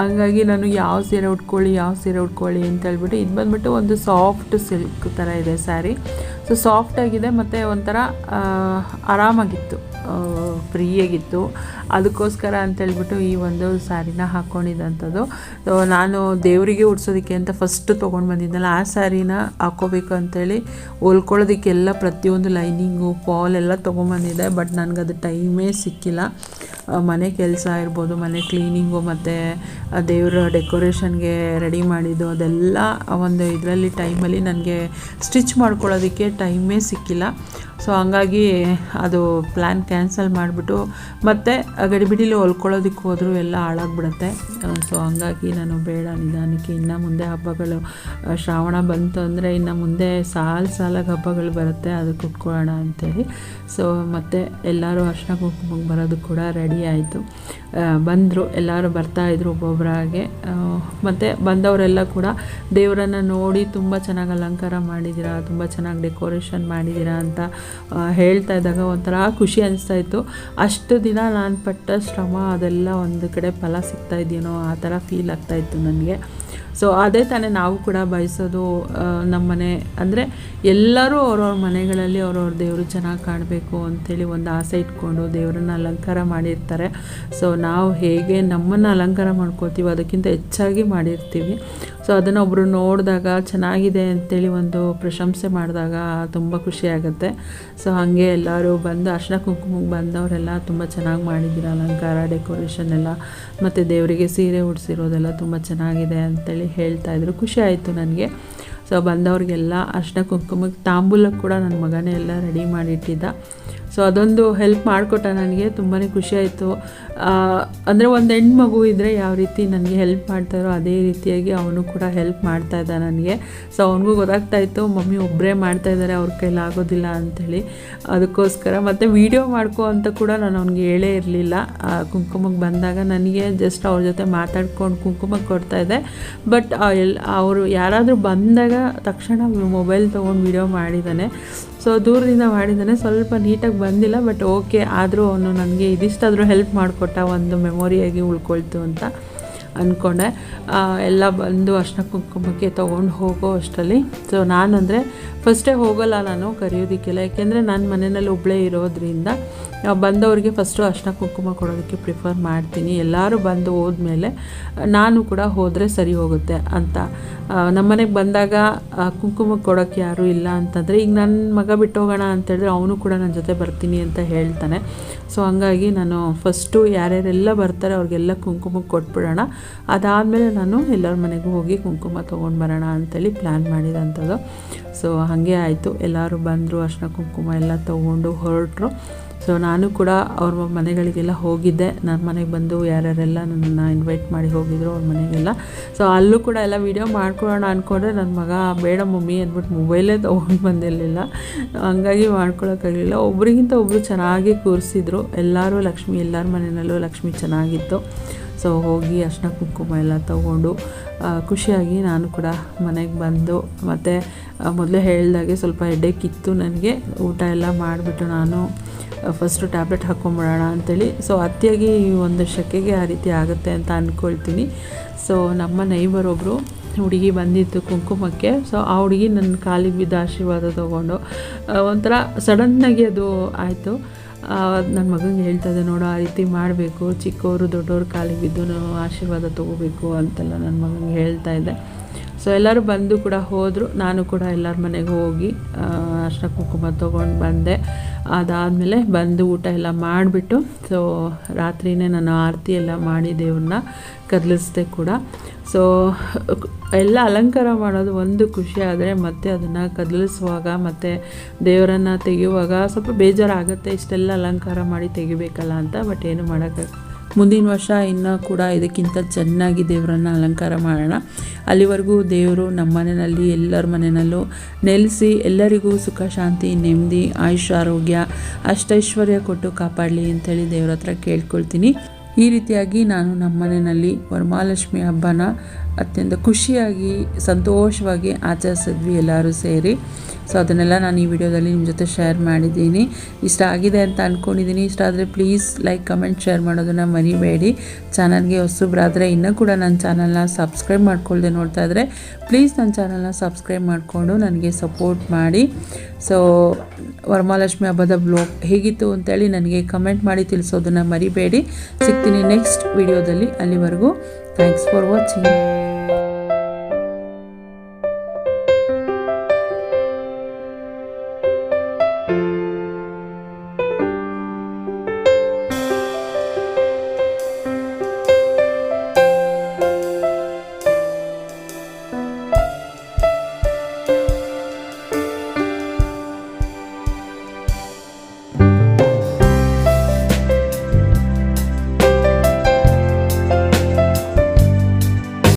S1: ಹಂಗಾಗಿ ನಾನು ಯಾವ ಸೀರೆ ಉಟ್ಕೊಳ್ಳಿ, ಯಾವ ಸೀರೆ ಉಟ್ಕೊಳ್ಳಿ ಅಂತ ಹೇಳ್ಬಿಟ್ಟು ಇದು ಬಂದ್ಬಿಟ್ಟು ಒಂದು ಸಾಫ್ಟ್ ಸಿಲ್ಕ್ ಥರ ಇದೆ ಸ್ಯಾರಿ ಸೊ ಸಾಫ್ಟಾಗಿದೆ ಮತ್ತು ಒಂಥರ ಆರಾಮಾಗಿತ್ತು ಫ್ರೀಯಾಗಿತ್ತು. ಅದಕ್ಕೋಸ್ಕರ ಅಂತೇಳ್ಬಿಟ್ಟು ಈ ಒಂದು ಸ್ಯಾರಿನ ಹಾಕ್ಕೊಂಡಿದ್ದಂಥದ್ದು ಸೊ ನಾನು ದೇವರಿಗೆ ಉಡ್ಸೋದಕ್ಕೆ ಅಂತ ಫಸ್ಟ್ ತೊಗೊಂಡು ಬಂದಿದ್ದಲ್ಲ, ಆ ಸ್ಯಾರಿನ ಹಾಕ್ಕೋಬೇಕು ಅಂತೇಳಿ ಹೊಲ್ಕೊಳ್ಳೋದಕ್ಕೆಲ್ಲ ಪ್ರತಿಯೊಂದು ಲೈನಿಂಗು ಫಾಲ್ ಎಲ್ಲ ತೊಗೊಂಬಂದಿದ್ದೆ ಬಟ್ ನನಗದು ಟೈಮೇ ಸಿಕ್ಕಿಲ್ಲ. ಮನೆ ಕೆಲಸ ಇರ್ಬೋದು, ಮನೆ ಕ್ಲೀನಿಂಗು ಮತ್ತು ದೇವರ ಡೆಕೋರೇಷನ್ಗೆ ರೆಡಿ ಮಾಡಿದ್ದು, ಅದೆಲ್ಲ ಒಂದು ಇದರಲ್ಲಿ ಟೈಮಲ್ಲಿ ನನಗೆ ಸ್ಟಿಚ್ ಮಾಡ್ಕೊಳ್ಳೋದಕ್ಕೆ ಟೈಮೇ ಸಿಕ್ಕಿಲ್ಲ. ಸೊ ಹಂಗಾಗಿ ಅದು ಪ್ಲ್ಯಾನ್ ಕ್ಯಾನ್ಸಲ್ ಮಾಡಿಬಿಟ್ಟು, ಮತ್ತೆ ಗಡಿಬಿಡಿಲಿ ಹೊಲ್ಕೊಳ್ಳೋದಕ್ಕೆ ಹೋದರೂ ಎಲ್ಲ ಹಾಳಾಗ್ಬಿಡುತ್ತೆ. ಸೊ ಹಂಗಾಗಿ ನಾನು ಬೇಡ ನಿಧಾನಕ್ಕೆ. ಇನ್ನು ಮುಂದೆ ಹಬ್ಬಗಳು ಶ್ರಾವಣ ಬಂತು ಅಂದರೆ ಇನ್ನು ಮುಂದೆ ಸಾಲು ಸಾಲಾಗಿ ಹಬ್ಬಗಳು ಬರುತ್ತೆ ಅದಕ್ಕೆ ಉಟ್ಕೊಳ್ಳೋಣ ಅಂತೇಳಿ. ಸೊ ಮತ್ತೆ ಎಲ್ಲರೂ ಅರ್ಶನ ಕುಂಕುಮಕ್ಕೆ ಬರೋದು ಕೂಡ ರೆಡಿ ಆಯಿತು. ಬಂದರು, ಎಲ್ಲರೂ ಬರ್ತಾಯಿದ್ರು ಒಬ್ಬೊಬ್ಬರಾಗೆ ಮತ್ತು ಬಂದವರೆಲ್ಲ ಕೂಡ ದೇವರನ್ನು ನೋಡಿ ತುಂಬ ಚೆನ್ನಾಗಿ ಅಲಂಕಾರ ಮಾಡಿದ್ದೀರಾ ತುಂಬ ಚೆನ್ನಾಗಿ ಡೆಕೋರೇಷನ್ ಮಾಡಿದ್ದೀರಾ ಅಂತ ಹೇಳ್ತಾ ಇದ್ದಾಗ ಒಂಥರ ಖುಷಿ ಅನಿಸ್ತಾ ಇತ್ತು. ಅಷ್ಟು ದಿನ ನಾನು ಪಟ್ಟ ಶ್ರಮ ಅದೆಲ್ಲ ಒಂದು ಕಡೆ ಫಲ ಸಿಗ್ತಾ ಇದೆಯೇನೋ ಆ ಥರ ಫೀಲ್ ಆಗ್ತಾ ಇತ್ತು ನನಗೆ. ಸೊ ಅದೇ ತಾನೇ ನಾವು ಕೂಡ ಬಯಸೋದು ನಮ್ಮನೆ ಅಂದರೆ ಎಲ್ಲರೂ ಅವ್ರವ್ರ ಮನೆಗಳಲ್ಲಿ ಅವ್ರವ್ರ ದೇವರು ಚೆನ್ನಾಗಿ ಕಾಣಬೇಕು ಅಂಥೇಳಿ ಒಂದು ಆಸೆ ಇಟ್ಕೊಂಡು ದೇವರನ್ನ ಅಲಂಕಾರ ಮಾಡಿರ್ತಾರೆ. ಸೊ ನಾವು ಹೇಗೆ ನಮ್ಮನ್ನು ಅಲಂಕಾರ ಮಾಡ್ಕೋತೀವಿ ಅದಕ್ಕಿಂತ ಹೆಚ್ಚಾಗಿ ಮಾಡಿರ್ತೀವಿ. ಸೊ ಅದನ್ನು ಒಬ್ಬರು ನೋಡಿದಾಗ ಚೆನ್ನಾಗಿದೆ ಅಂತೇಳಿ ಒಂದು ಪ್ರಶಂಸೆ ಮಾಡಿದಾಗ ತುಂಬ ಖುಷಿ ಆಗುತ್ತೆ. ಸೊ ಹಾಗೆ ಎಲ್ಲರೂ ಬಂದು ಅರ್ಶಿನ ಕುಂಕುಮಕ್ಕೆ ಬಂದವರೆಲ್ಲ ತುಂಬ ಚೆನ್ನಾಗಿ ಮಾಡಿದ್ದೀರ ಅಲಂಕಾರ ಡೆಕೋರೇಷನ್ ಎಲ್ಲ, ಮತ್ತು ದೇವರಿಗೆ ಸೀರೆ ಉಡಿಸಿರೋದೆಲ್ಲ ತುಂಬ ಚೆನ್ನಾಗಿದೆ ಅಂತೇಳಿ ಹೇಳ್ತಾಯಿದ್ರು ಖುಷಿ ಆಯಿತು ನನಗೆ. ಸೊ ಬಂದವ್ರಿಗೆಲ್ಲ ಅರ್ಶಿನ ಕುಂಕುಮಕ್ಕೆ ತಾಂಬೂಲಕ್ಕೆ ಕೂಡ ನನ್ನ ಮಗನೇ ಎಲ್ಲ ರೆಡಿ ಮಾಡಿಟ್ಟಿದ್ದ. ಸೊ ಅದೊಂದು ಹೆಲ್ಪ್ ಮಾಡಿಕೊಟ್ಟ ನನಗೆ. ತುಂಬಾ ಖುಷಿಯಾಯಿತು ಅಂದರೆ ಒಂದು ಹೆಣ್ಣು ಮಗು ಇದ್ದರೆ ಯಾವ ರೀತಿ ನನಗೆ ಹೆಲ್ಪ್ ಮಾಡ್ತಾರೋ ಅದೇ ರೀತಿಯಾಗಿ ಅವನು ಕೂಡ ಹೆಲ್ಪ್ ಮಾಡ್ತಾ ಇದ್ದ ನನಗೆ. ಸೊ ಅವನಿಗೂ ಗೊತ್ತಾಗ್ತಾ ಇತ್ತು, ಮಮ್ಮಿ ಒಬ್ಬರೇ ಮಾಡ್ತಾ ಇದ್ದಾರೆ, ಅವ್ರ ಕೈಲಿ ಆಗೋದಿಲ್ಲ ಅಂಥೇಳಿ ಅದಕ್ಕೋಸ್ಕರ ಮತ್ತು ವೀಡಿಯೋ ಮಾಡ್ಕೋ ಅಂತ ಕೂಡ ನಾನು ಅವ್ನಿಗೆ ಹೇಳೇ ಇರಲಿಲ್ಲ. ಕುಂಕುಮಕ್ಕೆ ಬಂದಾಗ ನನಗೆ ಜಸ್ಟ್ ಅವ್ರ ಜೊತೆ ಮಾತಾಡ್ಕೊಂಡು ಕುಂಕುಮಕ್ಕೆ ಕೊಡ್ತಾಯಿದ್ದೆ ಬಟ್ ಎಲ್, ಅವರು ಯಾರಾದರೂ ಬಂದಾಗ ತಕ್ಷಣ ಮೊಬೈಲ್ ತೊಗೊಂಡು ವೀಡಿಯೋ ಮಾಡಿದ್ದಾನೆ. ಸೊ ದೂರದಿಂದ ಮಾಡಿದ್ದಾನೆ. ಸ್ವಲ್ಪ ನೀಟಾಗಿ ಬಂದಿಲ್ಲ ಬಟ್ ಓಕೆ ಆದರೂ ಅವನು ನನಗೆ ಇದಿಷ್ಟಾದರೂ ಹೆಲ್ಪ್ ಮಾಡಿಕೊಟ್ಟ ಒಂದು ಮೆಮೊರಿಯಾಗಿ ಉಳ್ಕೊಳ್ತು ಅಂತ ಅಂದ್ಕೊಂಡೆ ಎಲ್ಲ ಬಂದು ಅರ್ಶಿನ ಕುಂಕುಮಕ್ಕೆ ತೊಗೊಂಡು ಹೋಗೋ ಅಷ್ಟರಲ್ಲಿ. ಸೊ ನಾನಂದರೆ ಫಸ್ಟೇ ಹೋಗೋಲ್ಲ ನಾನು ಕರೆಯೋದಕ್ಕೆಲ್ಲ. ಯಾಕೆಂದರೆ ನಾನು ಮನೆಯಲ್ಲಿ ಒಬ್ಬಳೇ ಇರೋದ್ರಿಂದ ಬಂದವರಿಗೆ ಫಸ್ಟು ಅರ್ಶಿನ ಕುಂಕುಮ ಕೊಡೋದಕ್ಕೆ ಪ್ರಿಫರ್ ಮಾಡ್ತೀನಿ. ಎಲ್ಲರೂ ಬಂದು ಹೋದ್ಮೇಲೆ ನಾನು ಕೂಡ ಹೋದರೆ ಸರಿ ಹೋಗುತ್ತೆ ಅಂತ. ನಮ್ಮನೆಗೆ ಬಂದಾಗ ಆ, ಕುಂಕುಮ ಕೊಡೋಕ್ಕೆ ಯಾರೂ ಇಲ್ಲ ಅಂತಂದರೆ ಈಗ ನನ್ನ ಮಗ ಬಿಟ್ಟು ಹೋಗೋಣ ಅಂತೇಳಿದ್ರೆ ಅವನು ಕೂಡ ನನ್ನ ಜೊತೆ ಬರ್ತೀನಿ ಅಂತ ಹೇಳ್ತಾನೆ. ಸೊ ಹಂಗಾಗಿ ನಾನು ಫಸ್ಟು ಯಾರ್ಯಾರೆಲ್ಲ ಬರ್ತಾರೆ ಅವ್ರಿಗೆಲ್ಲ ಕುಂಕುಮಕ್ಕೆ ಕೊಟ್ಬಿಡೋಣ. ಅದಾದಮೇಲೆ ನಾನು ಎಲ್ಲರ ಮನೆಗೂ ಹೋಗಿ ಕುಂಕುಮ ತೊಗೊಂಡು ಬರೋಣ ಅಂತೇಳಿ ಪ್ಲ್ಯಾನ್ ಮಾಡಿದಂಥದ್ದು ಸೊ ಹಾಗೆ ಆಯಿತು. ಎಲ್ಲರೂ ಬಂದರು, ಅರ್ಶಿನ ಕುಂಕುಮ ಎಲ್ಲ ತೊಗೊಂಡು ಹೊರಟರು. ಸೊ ನಾನು ಕೂಡ ಅವ್ರ ಮನೆಗಳಿಗೆಲ್ಲ ಹೋಗಿದ್ದೆ. ನನ್ನ ಮನೆಗೆ ಬಂದು ಯಾರ್ಯಾರೆಲ್ಲ ನನ್ನನ್ನು ಇನ್ವೈಟ್ ಮಾಡಿ ಹೋಗಿದ್ರು ಅವ್ರ ಮನೆಗೆಲ್ಲ. ಸೊ ಅಲ್ಲೂ ಕೂಡ ಎಲ್ಲ ವೀಡಿಯೋ ಮಾಡ್ಕೊಳ್ಳೋಣ ಅಂದ್ಕೊಂಡ್ರೆ ನನ್ನ ಮಗ, ಬೇಡ ಮಮ್ಮಿ ಅಂದ್ಬಿಟ್ಟು ಮೊಬೈಲೇ ತೊಗೊಂಡು ಬಂದಿರಲಿಲ್ಲ. ಹಂಗಾಗಿ ಮಾಡ್ಕೊಳ್ಳೋಕ್ಕಾಗಲಿಲ್ಲ ಒಬ್ರಿಗಿಂತ ಒಬ್ಬರು ಚೆನ್ನಾಗಿ ಕೂರಿಸಿದ್ರು. ಎಲ್ಲರೂ ಲಕ್ಷ್ಮಿ, ಎಲ್ಲರ ಮನೆಯಲ್ಲೂ ಲಕ್ಷ್ಮಿ ಚೆನ್ನಾಗಿತ್ತು. ಸೊ ಹೋಗಿ ಅರ್ಶಿನ ಕುಂಕುಮ ಎಲ್ಲ ತೊಗೊಂಡು ಖುಷಿಯಾಗಿ ನಾನು ಕೂಡ ಮನೆಗೆ ಬಂದು, ಮತ್ತು ಮೊದಲೇ ಹೇಳಿದಾಗೆ ಸ್ವಲ್ಪ ಹೆಡ್ಡೇಕ್ ನನಗೆ. ಊಟ ಎಲ್ಲ ಮಾಡಿಬಿಟ್ಟು ನಾನು ಫಸ್ಟು ಟ್ಯಾಬ್ಲೆಟ್ ಹಾಕ್ಕೊಂಬಿಡೋಣ ಅಂಥೇಳಿ ಸೊ ಅತಿಯಾಗಿ ಒಂದು ಶೆಕೆಗೆ ಆ ರೀತಿ ಆಗುತ್ತೆ ಅಂತ ಅಂದ್ಕೊಳ್ತೀನಿ ಸೊ ನಮ್ಮ ನೈಬರ್ ಒಬ್ಬರು ಹುಡುಗಿ ಬಂದಿತ್ತು ಕುಂಕುಮಕ್ಕೆ. ಸೊ ಆ ಹುಡುಗಿ ನನ್ನ ಕಾಲಿಗೆ ಬಿದ್ದ ಆಶೀರ್ವಾದ ತೊಗೊಂಡು ಒಂಥರ ಸಡನ್ನಾಗಿ ಅದು ಆಯಿತು. ನನ್ನ ಮಗನಿಗೆ ಹೇಳ್ತಾ ಇದ್ದೆ, ನೋಡು, ಆ ರೀತಿ ಮಾಡಬೇಕು. ಚಿಕ್ಕವರು ದೊಡ್ಡವರು ಕಾಲಿಗೆ ಬಿದ್ದು ಆಶೀರ್ವಾದ ತೊಗೋಬೇಕು ಅಂತೆಲ್ಲ ನನ್ನ ಮಗನಿಗೆ ಹೇಳ್ತಾ ಇದ್ದೆ. ಸೊ ಎಲ್ಲರೂ ಬಂದು ಕೂಡ ಹೋದರು. ನಾನು ಕೂಡ ಎಲ್ಲರ ಮನೆಗೆ ಹೋಗಿ ಅರ್ಶನ ಕುಂಕುಮ ತೊಗೊಂಡು ಬಂದೆ. ಅದಾದಮೇಲೆ ಬಂದು ಊಟ ಎಲ್ಲ ಮಾಡಿಬಿಟ್ಟು ಸೊ ರಾತ್ರಿನೇ ನಾನು ಆರತಿ ಎಲ್ಲ ಮಾಡಿ ದೇವ್ರನ್ನ ಕದಲಿಸ್ದೆ ಕೂಡ. ಸೊ ಎಲ್ಲ ಅಲಂಕಾರ ಮಾಡೋದು ಒಂದು ಖುಷಿ ಆದರೆ ಮತ್ತೆ ಅದನ್ನು ಕದಲಿಸುವಾಗ ಮತ್ತು ದೇವರನ್ನು ತೆಗೆಯುವಾಗ ಸ್ವಲ್ಪ ಬೇಜಾರಾಗುತ್ತೆ, ಇಷ್ಟೆಲ್ಲ ಅಲಂಕಾರ ಮಾಡಿ ತೆಗಿಬೇಕಲ್ಲ ಅಂತ ಬಟ್ ಏನು ಮಾಡೋಕ್ಕೆ ಮುಂದಿನ ವರ್ಷ ಇನ್ನೂ ಕೂಡ ಇದಕ್ಕಿಂತ ಚೆನ್ನಾಗಿ ದೇವರನ್ನು ಅಲಂಕಾರ ಮಾಡೋಣ. ಅಲ್ಲಿವರೆಗೂ ದೇವರು ನಮ್ಮ ಮನೆಯಲ್ಲಿ, ಎಲ್ಲರ ಮನೆಯಲ್ಲೂ ನೆಲೆಸಿ ಎಲ್ಲರಿಗೂ ಸುಖ, ಶಾಂತಿ, ನೆಮ್ಮದಿ, ಆಯುಷ್, ಆರೋಗ್ಯ, ಅಷ್ಟೈಶ್ವರ್ಯ ಕೊಟ್ಟು ಕಾಪಾಡಲಿ ಅಂತೇಳಿ ದೇವ್ರ ಹತ್ರ ಕೇಳ್ಕೊಳ್ತೀನಿ. ಈ ರೀತಿಯಾಗಿ ನಾನು ನಮ್ಮ ಮನೆಯಲ್ಲಿ ವರಮಹಾಲಕ್ಷ್ಮಿ ಹಬ್ಬನ ಅತ್ಯಂತ ಖುಷಿಯಾಗಿ, ಸಂತೋಷವಾಗಿ ಆಚರಿಸಿದ್ವಿ ಎಲ್ಲರೂ ಸೇರಿ. ಸೊ ಅದನ್ನೆಲ್ಲ ನಾನು ಈ ವಿಡಿಯೋದಲ್ಲಿ ನಿಮ್ಮ ಜೊತೆ ಶೇರ್ ಮಾಡಿದ್ದೀನಿ. ಇಷ್ಟ ಆಗಿದೆ ಅಂತ ಅಂದ್ಕೊಂಡಿದ್ದೀನಿ ಇಷ್ಟ ಆದರೆ ಪ್ಲೀಸ್ ಲೈಕ್ ಕಮೆಂಟ್ ಶೇರ್ ಮಾಡೋದನ್ನು ಮರಿಬೇಡಿ. ಚಾನಲ್ಗೆ ಹೊಸಬ್ರಾದರೆ ಇನ್ನೂ ಕೂಡ ನನ್ನ ಚಾನಲ್ನ ಸಬ್ಸ್ಕ್ರೈಬ್ ಮಾಡ್ಕೊಳ್ಳದೆ ನೋಡ್ತಾ ಇದ್ದರೆ ಪ್ಲೀಸ್ ನನ್ನ ಚಾನಲ್ನ ಸಬ್ಸ್ಕ್ರೈಬ್ ಮಾಡಿಕೊಂಡು ನನಗೆ ಸಪೋರ್ಟ್ ಮಾಡಿ. ಸೊ ವರಮಹಾಲಕ್ಷ್ಮಿ ಹಬ್ಬದ ಬ್ಲಾಗ್ ಹೇಗಿತ್ತು ಅಂತೇಳಿ ನನಗೆ ಕಮೆಂಟ್ ಮಾಡಿ ತಿಳಿಸೋದನ್ನು ಮರಿಬೇಡಿ. ಸಿಗ್ತೀನಿ ನೆಕ್ಸ್ಟ್ ವಿಡಿಯೋದಲ್ಲಿ ಅಲ್ಲಿವರೆಗೂ. Thanks for watching